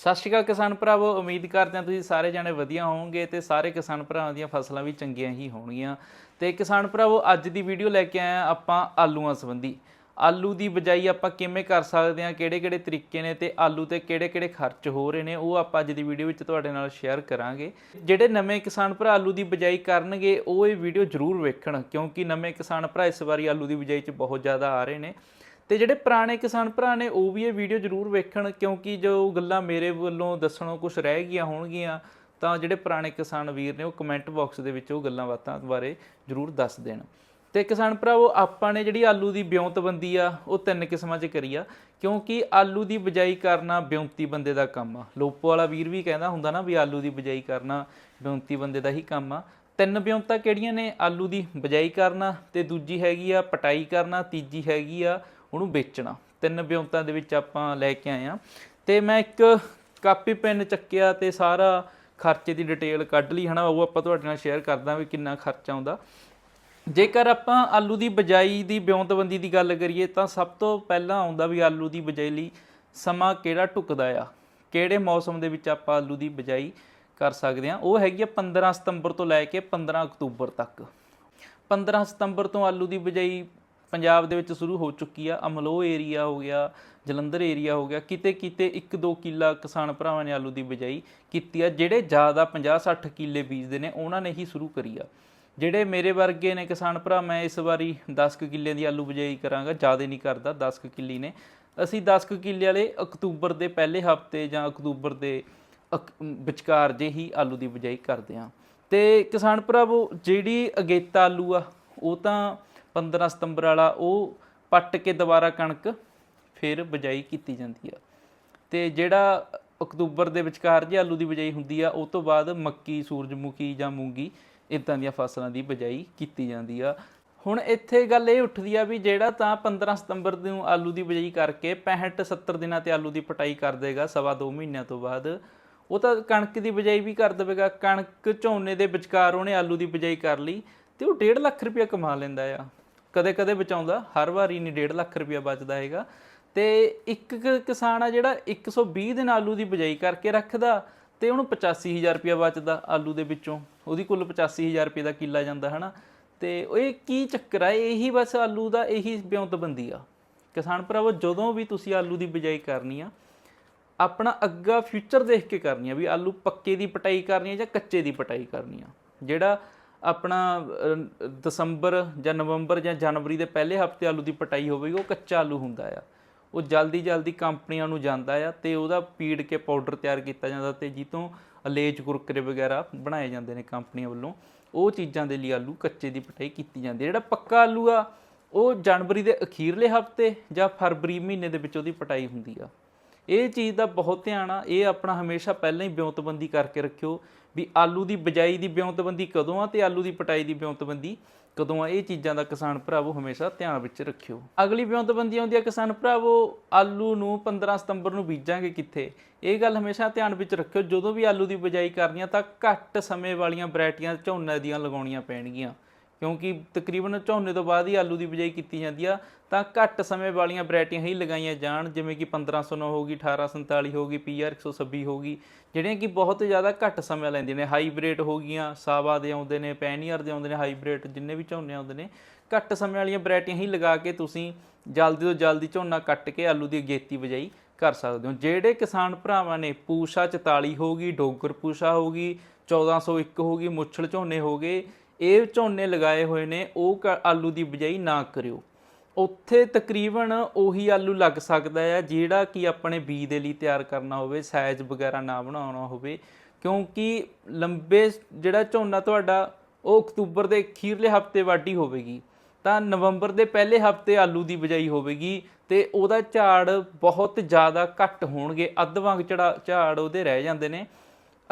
ਸਤਿ ਸ਼੍ਰੀ ਅਕਾਲ ਕਿਸਾਨ ਭਰਾਵੋ, ਉਮੀਦ ਕਰਦੇ ਹਾਂ ਤੁਸੀਂ ਸਾਰੇ ਜਾਣੇ ਵਧੀਆ ਹੋਵੋਗੇ ਤੇ ਸਾਰੇ ਕਿਸਾਨ ਭਰਾਵਾਂ ਦੀਆਂ ਫਸਲਾਂ ਵੀ ਚੰਗੀਆਂ ਹੀ ਹੋਣਗੀਆਂ। ਤੇ ਕਿਸਾਨ ਭਰਾਵੋ, ਅੱਜ ਦੀ ਵੀਡੀਓ ਲੈ ਕੇ ਆਏ ਹਾਂ ਆਪਾਂ ਆਲੂਆਂ ਸੰਬੰਧੀ। ਆਲੂ ਦੀ ਬਜਾਈ ਆਪਾਂ ਕਿਵੇਂ ਕਰ ਸਕਦੇ ਹਾਂ, ਕਿਹੜੇ-ਕਿਹੜੇ ਤਰੀਕੇ ਨੇ ਤੇ ਆਲੂ ਤੇ ਕਿਹੜੇ-ਕਿਹੜੇ ਖਰਚ ਹੋ ਰਹੇ ਨੇ, ਉਹ ਆਪਾਂ ਅੱਜ ਦੀ ਵੀਡੀਓ ਵਿੱਚ ਤੁਹਾਡੇ ਨਾਲ ਸ਼ੇਅਰ ਕਰਾਂਗੇ। ਜਿਹੜੇ ਨਵੇਂ ਕਿਸਾਨ ਭਰਾ ਆਲੂ ਦੀ ਬਜਾਈ ਕਰਨਗੇ, ਉਹ ਇਹ ਵੀਡੀਓ ਜ਼ਰੂਰ ਵੇਖਣ, ਕਿਉਂਕਿ ਨਵੇਂ ਕਿਸਾਨ ਭਰਾ ਇਸ ਵਾਰੀ ਆਲੂ ਦੀ ਬਜਾਈ 'ਚ ਬਹੁਤ ਜ਼ਿਆਦਾ ਆ ਰਹੇ ਨੇ। ਤੇ ਜਿਹੜੇ ਪੁਰਾਣੇ ਕਿਸਾਨ ਭਰਾ ਨੇ, ਉਹ ਵੀ ਇਹ ਵੀਡੀਓ ਜ਼ਰੂਰ ਵੇਖਣ, ਕਿਉਂਕਿ ਜੋ ਗੱਲਾਂ ਮੇਰੇ ਵੱਲੋਂ ਦੱਸਣੋਂ ਕੁਝ ਰਹਿ ਗਈਆਂ ਹੋਣਗੀਆਂ, ਤਾਂ ਜਿਹੜੇ ਪੁਰਾਣੇ ਕਿਸਾਨ ਵੀਰ ਨੇ, ਉਹ ਕਮੈਂਟ ਬਾਕਸ ਦੇ ਵਿੱਚ ਉਹ ਗੱਲਾਂ ਬਾਤਾਂ ਬਾਰੇ ਜ਼ਰੂਰ ਦੱਸ ਦੇਣ। ਤੇ ਕਿਸਾਨ ਭਰਾਵੋ, ਆਪਾਂ ਨੇ ਜਿਹੜੀ ਆਲੂ ਦੀ ਬਿਉਂਤਬੰਦੀ ਆ, ਉਹ ਤਿੰਨ ਕਿਸਮਾਂ 'ਚ ਕਰੀ ਆ। ਕਿਉਂਕਿ ਆਲੂ ਦੀ ਬਜਾਈ ਕਰਨਾ ਬਿਉਂਤੀ ਬੰਦੇ ਦਾ ਕੰਮ ਆ। ਲੋਪੋ ਵਾਲਾ ਵੀਰ ਵੀ ਕਹਿੰਦਾ ਹੁੰਦਾ ਨਾ ਵੀ ਆਲੂ ਦੀ ਬਜਾਈ ਕਰਨਾ ਬਿਉਂਤੀ ਬੰਦੇ ਦਾ ਹੀ ਕੰਮ ਆ। ਤਿੰਨ ਬਿਉਂਤਾਂ ਕਿਹੜੀਆਂ ਨੇ? ਆਲੂ ਦੀ ਬਜਾਈ ਕਰਨਾ, ਤੇ ਦੂਜੀ ਹੈਗੀ ਆ ਪਟਾਈ ਕਰਨਾ, ਤੀਜੀ ਹੈਗੀ ਆ ਉਹਨੂੰ ਵੇਚਣਾ। ਤਿੰਨ ਬਿਉਂਤਾਂ ਦੇ ਵਿੱਚ ਆਪਾਂ ਲੈ ਕੇ ਆਏ ਆ ਤੇ ਮੈਂ ਇੱਕ ਕਾਪੀ ਪੈਨ ਚੱਕਿਆ ਤੇ ਸਾਰਾ ਖਰਚੇ ਦੀ ਡਿਟੇਲ ਕੱਢ ਲਈ, ਹਨਾ? ਉਹ ਆਪਾਂ ਤੁਹਾਡੇ ਨਾਲ ਸ਼ੇਅਰ ਕਰਦਾ ਵੀ ਕਿੰਨਾ ਖਰਚਾ ਆਉਂਦਾ। ਜੇਕਰ ਆਪਾਂ ਆਲੂ ਦੀ ਬਜਾਈ ਦੀ ਬਿਉਂਤਬੰਦੀ ਦੀ ਗੱਲ ਕਰੀਏ, ਤਾਂ ਸਭ ਤੋਂ ਪਹਿਲਾਂ ਆਉਂਦਾ ਵੀ ਆਲੂ ਦੀ ਬਜਾਈ ਲਈ ਸਮਾਂ ਕਿਹੜਾ ਢੁਕਦਾ ਆ? ਕਿਹੜੇ ਮੌਸਮ ਦੇ ਵਿੱਚ ਆਪਾਂ ਆਲੂ ਦੀ ਬਜਾਈ ਕਰ ਸਕਦੇ ਹਾਂ? ਉਹ ਹੈਗੀ ਆ 15 ਸਤੰਬਰ ਤੋਂ ਲੈ ਕੇ 15 ਅਕਤੂਬਰ ਤੱਕ। 15 ਸਤੰਬਰ ਤੋਂ ਆਲੂ ਦੀ ਬਜਾਈ ਪੰਜਾਬ ਦੇ ਵਿੱਚ ਸ਼ੁਰੂ ਹੋ ਚੁੱਕੀ ਆ। ਅਮਲੋ ਏਰੀਆ ਹੋ ਗਿਆ, ਜਲੰਧਰ ਏਰੀਆ ਹੋ ਗਿਆ। ਕਿਤੇ ਕਿਤੇ 1-2 ਕਿੱਲਾ ਕਿਸਾਨ ਭਰਾਵਾਂ ਨੇ ਆਲੂ ਦੀ ਬਜਾਈ ਕੀਤੀ ਆ। ਜਿਹੜੇ ਜ਼ਿਆਦਾ 50-60 ਕਿੱਲੇ ਬੀਜਦੇ ਨੇ, ਉਹਨਾਂ ਨੇ ਹੀ ਸ਼ੁਰੂ ਕਰੀ ਆ। ਜਿਹੜੇ ਮੇਰੇ ਵਰਗੇ ਨੇ ਕਿਸਾਨ ਭਰਾ, ਮੈਂ ਇਸ ਵਾਰੀ 10 ਕੁ ਕਿੱਲਿਆਂ ਦੀ ਆਲੂ ਬਜਾਈ ਕਰਾਂਗਾ। ਜ਼ਿਆਦਾ ਨਹੀਂ ਕਰਦਾ 10 ਕੁ ਕਿੱਲੀ ਨੇ। ਅਸੀਂ 10 ਕੁ ਕਿੱਲੇ ਵਾਲੇ ਅਕਤੂਬਰ ਦੇ ਪਹਿਲੇ ਹਫ਼ਤੇ ਜਾਂ ਅਕਤੂਬਰ ਦੇ ਅਕ- ਵਿਚਕਾਰ ਜੇ ਹੀ ਆਲੂ ਦੀ ਬਜਾਈ ਕਰਦੇ ਹਾਂ ਤੇ ਕਿਸਾਨ ਭਰਾਵੋ, ਜਿਹੜੀ ਅਗੇਤਾ ਆਲੂ ਆ, ਉਹ ਤਾਂ 15 ਸਤੰਬਰ ਵਾਲਾ ਉਹ ਪੱਟ ਕੇ ਦੁਬਾਰਾ ਕਣਕ ਫਿਰ ਬਜਾਈ ਕੀਤੀ ਜਾਂਦੀ ਆ। ਤੇ ਜਿਹੜਾ ਅਕਤੂਬਰ ਦੇ ਵਿਚਕਾਰ ਜੇ ਆਲੂ ਦੀ ਬਜਾਈ ਹੁੰਦੀ ਆ, ਉਹ ਤੋਂ ਬਾਅਦ ਮੱਕੀ, ਸੂਰਜਮੁਖੀ ਜਾਂ ਮੂੰਗੀ ਇਦਾਂ ਦੀਆਂ ਫਸਲਾਂ ਦੀ ਬਜਾਈ ਕੀਤੀ ਜਾਂਦੀ ਆ। ਹੁਣ ਇੱਥੇ ਗੱਲ ਇਹ ਉੱਠਦੀ ਆ ਵੀ ਜਿਹੜਾ ਤਾਂ 15 ਸਤੰਬਰ ਨੂੰ ਆਲੂ ਦੀ ਬਜਾਈ ਕਰਕੇ 65 70 ਦਿਨਾਂ ਤੇ ਆਲੂ ਦੀ ਪਟਾਈ ਕਰ ਦੇਗਾ ਸਵਾ ਦੋ ਮਹੀਨਿਆਂ ਤੋਂ ਬਾਅਦ, ਉਹ ਤਾਂ ਕਣਕ ਦੀ ਬਜਾਈ ਵੀ ਕਰ ਦੇਵੇਗਾ। ਕਣਕ ਝੋਨੇ ਦੇ ਵਿਚਕਾਰ ਉਹਨੇ ਆਲੂ ਦੀ ਬਜਾਈ ਕਰ ਲਈ ਤੇ ਉਹ 1.5 ਲੱਖ ਰੁਪਇਆ ਕਮਾ ਲੈਂਦਾ ਆ। ਕਦੇ ਕਦੇ ਬਚਾਉਂਦਾ, ਹਰ ਵਾਰੀ ਨਹੀਂ 1.5 ਲੱਖ ਰੁਪਇਆ ਬਚਦਾ ਹੈਗਾ। ਤੇ ਇੱਕ ਕਿਸਾਨ ਆ ਜਿਹੜਾ 120 ਦਿਨ ਆਲੂ ਦੀ ਬਜਾਈ ਕਰਕੇ ਰੱਖਦਾ ਤੇ ਉਹਨੂੰ 85000 ਰੁਪਇਆ ਬਚਦਾ ਆਲੂ ਦੇ ਵਿੱਚੋਂ। ਉਹਦੀ ਕੁੱਲ 85000 ਰੁਪਏ ਦਾ ਕਿੱਲਾ ਜਾਂਦਾ, ਹਨਾ? ਤੇ ਉਹ ਇਹ ਕੀ ਚੱਕਰ ਆ? ਇਹੀ ਬਸ ਆਲੂ ਦਾ ਇਹੀ ਬਿਉਂਤਬੰਦੀ ਆ। ਕਿਸਾਨ ਭਰਾਵੋ, ਜਦੋਂ ਵੀ ਤੁਸੀਂ ਆਲੂ ਦੀ ਬਜਾਈ ਕਰਨੀ ਆ, ਆਪਣਾ ਅੱਗਾ ਫਿਊਚਰ ਦੇਖ ਕੇ ਕਰਨੀ ਆ ਵੀ ਆਲੂ ਪੱਕੇ ਦੀ ਪਟਾਈ ਕਰਨੀ ਆ ਜਾਂ ਕੱਚੇ ਦੀ ਪਟਾਈ ਕਰਨੀ ਆ। ਜਿਹੜਾ ਆਪਣਾ ਦਸੰਬਰ ਜਾਂ ਨਵੰਬਰ ਜਾਂ ਜਨਵਰੀ ਦੇ ਪਹਿਲੇ ਹਫ਼ਤੇ ਆਲੂ ਦੀ ਪਟਾਈ ਹੋਵੇਗੀ, ਉਹ ਕੱਚਾ ਆਲੂ ਹੁੰਦਾ ਆ। ਉਹ ਜਲਦੀ ਜਲਦੀ ਕੰਪਨੀਆਂ ਨੂੰ ਜਾਂਦਾ ਆ ਤੇ ਉਹਦਾ ਪੀੜ ਕੇ ਪਾਊਡਰ ਤਿਆਰ ਕੀਤਾ ਜਾਂਦਾ ਤੇ ਜਿੱਤੋਂ ਅਲੇਜ ਕੁਰਕਰੇ ਵਗੈਰਾ ਬਣਾਏ ਜਾਂਦੇ ਨੇ ਕੰਪਨੀਆਂ ਵੱਲੋਂ, ਉਹ ਚੀਜ਼ਾਂ ਦੇ ਲਈ ਆਲੂ ਕੱਚੇ ਦੀ ਪਟਾਈ ਕੀਤੀ ਜਾਂਦੀ ਹੈ ਜਿਹੜਾ ਪੱਕਾ ਆਲੂ ਆ, ਉਹ ਜਨਵਰੀ ਦੇ ਅਖੀਰਲੇ ਹਫ਼ਤੇ ਜਾਂ ਫਰਵਰੀ ਮਹੀਨੇ ਦੇ ਵਿੱਚ ਉਹਦੀ ਪਟਾਈ ਹੁੰਦੀ ਆ। ਇਹ ਚੀਜ਼ ਦਾ ਬਹੁਤ ਧਿਆਨ ਆ, ਇਹ ਆਪਣਾ ਹਮੇਸ਼ਾ ਪਹਿਲਾਂ ਹੀ ਬਿਉਂਤਬੰਦੀ ਕਰਕੇ ਰੱਖਿਓ ਵੀ ਆਲੂ ਦੀ ਬਜਾਈ ਦੀ ਬਿਉਂਤਬੰਦੀ ਕਦੋਂ ਆ ਤੇ ਆਲੂ ਦੀ ਪਟਾਈ ਦੀ ਬਿਉਂਤਬੰਦੀ ਕਦੋਂ ਆ, ਇਹ ਚੀਜ਼ਾਂ ਦਾ ਕਿਸਾਨ ਭਰਾਵੋ ਹਮੇਸ਼ਾ ਧਿਆਨ ਵਿੱਚ ਰੱਖਿਓ। ਅਗਲੀ ਬਿਉਂਤਬੰਦੀ ਆਉਂਦੀ ਆ ਕਿਸਾਨ ਭਰਾਵੋ, ਆਲੂ ਨੂੰ 15 ਸਤੰਬਰ ਨੂੰ ਬੀਜਾਂਗੇ ਕਿੱਥੇ? ਇਹ ਗੱਲ ਹਮੇਸ਼ਾ ਧਿਆਨ ਵਿੱਚ ਰੱਖਿਓ, ਜਦੋਂ ਵੀ ਆਲੂ ਦੀ ਬਜਾਈ ਕਰਨੀ ਆ ਤਾਂ ਘੱਟ ਸਮੇਂ ਵਾਲੀਆਂ ਵੈਰਾਈਟੀਆਂ ਝੋਨੇ ਦੀਆਂ ਲਗਾਉਣੀਆਂ ਪੈਣਗੀਆਂ। ਕਿਉਂਕਿ ਤਕਰੀਬਨ ਝੋਨੇ ਤੋਂ ਬਾਅਦ ਹੀ ਆਲੂ ਦੀ ਬਿਜਾਈ ਕੀਤੀ ਜਾਂਦੀ ਆ, ਤਾਂ ਘੱਟ ਸਮੇਂ ਵਾਲੀਆਂ ਵੈਰਾਈਟੀਆਂ ਹੀ ਲਗਾਈਆਂ ਜਾਣ, ਜਿਵੇਂ ਕਿ 1509 ਹੋਗੀ 1847 ਹੋਗੀ ਪੀਆਰ 126 ਹੋਗੀ ਜਿਹੜੀਆਂ ਕਿ ਬਹੁਤ ਜ਼ਿਆਦਾ ਘੱਟ ਸਮਾਂ ਲੈਂਦੀਆਂ ਨੇ। ਹਾਈਬ੍ਰਿਡ ਹੋ ਗਈਆਂ, ਸਾਵਾ ਦੇ ਆਉਂਦੇ ਨੇ, ਪੈਨੀਅਰ ਦੇ ਆਉਂਦੇ ਨੇ, ਹਾਈਬ੍ਰਿਡ ਜਿੰਨੇ ਵੀ ਝੋਨੇ ਆਉਂਦੇ ਨੇ, ਘੱਟ ਸਮੇਂ ਵਾਲੀਆਂ ਵੈਰਾਈਟੀਆਂ ਹੀ ਲਗਾ ਕੇ ਤੁਸੀਂ ਜਲਦੀ ਤੋਂ ਜਲਦੀ ਝੋਨਾ ਕੱਟ ਕੇ ਆਲੂ ਦੀ ਅਗੇਤੀ ਬਜਾਈ ਕਰ ਸਕਦੇ ਹੋ। ਜਿਹੜੇ ਕਿਸਾਨ ਭਰਾਵਾਂ ਨੇ, ਪੂਸ਼ਾ 44 ਹੋਗੀ ਡੋਗਰ ਪੂਸ਼ਾ ਹੋਗੀ 1401 ਹੋਗੀ ਮੁੱਛਲ ਝੋਨੇ ਹੋਗੇ ਇਹ ਝੋਨੇ ਲਗਾਏ ਹੋਏ ਨੇ, ਉਹ ਕ- ਆਲੂ ਦੀ ਬਜਾਈ ਨਾ ਕਰਿਓ। ਉੱਥੇ ਤਕਰੀਬਨ ਉਹੀ ਆਲੂ ਲੱਗ ਸਕਦਾ ਹੈ ਜਿਹੜਾ ਕਿ ਆਪਣੇ ਬੀ ਦੇ ਲਈ ਤਿਆਰ ਕਰਨਾ ਹੋਵੇ, ਸਾਈਜ਼ ਵਗੈਰਾ ਨਾ ਬਣਾਉਣਾ ਹੋਵੇ। ਕਿਉਂਕਿ ਲੰਬੇ ਜਿਹੜਾ ਝੋਨਾ ਤੁਹਾਡਾ, ਉਹ ਅਕਤੂਬਰ ਦੇ ਅਖੀਰਲੇ ਹਫ਼ਤੇ ਵਾਢੀ ਹੋਵੇਗੀ, ਤਾਂ ਨਵੰਬਰ ਦੇ ਪਹਿਲੇ ਹਫ਼ਤੇ ਆਲੂ ਦੀ ਬਜਾਈ ਹੋਵੇਗੀ ਤੇ ਉਹਦਾ ਝਾੜ ਬਹੁਤ ਜ਼ਿਆਦਾ ਘੱਟ ਹੋਣਗੇ, ਅੱਧ ਵਾਂਗ ਝੜਾ ਝਾੜ ਉਹਦੇ ਰਹਿ ਜਾਂਦੇ ਨੇ।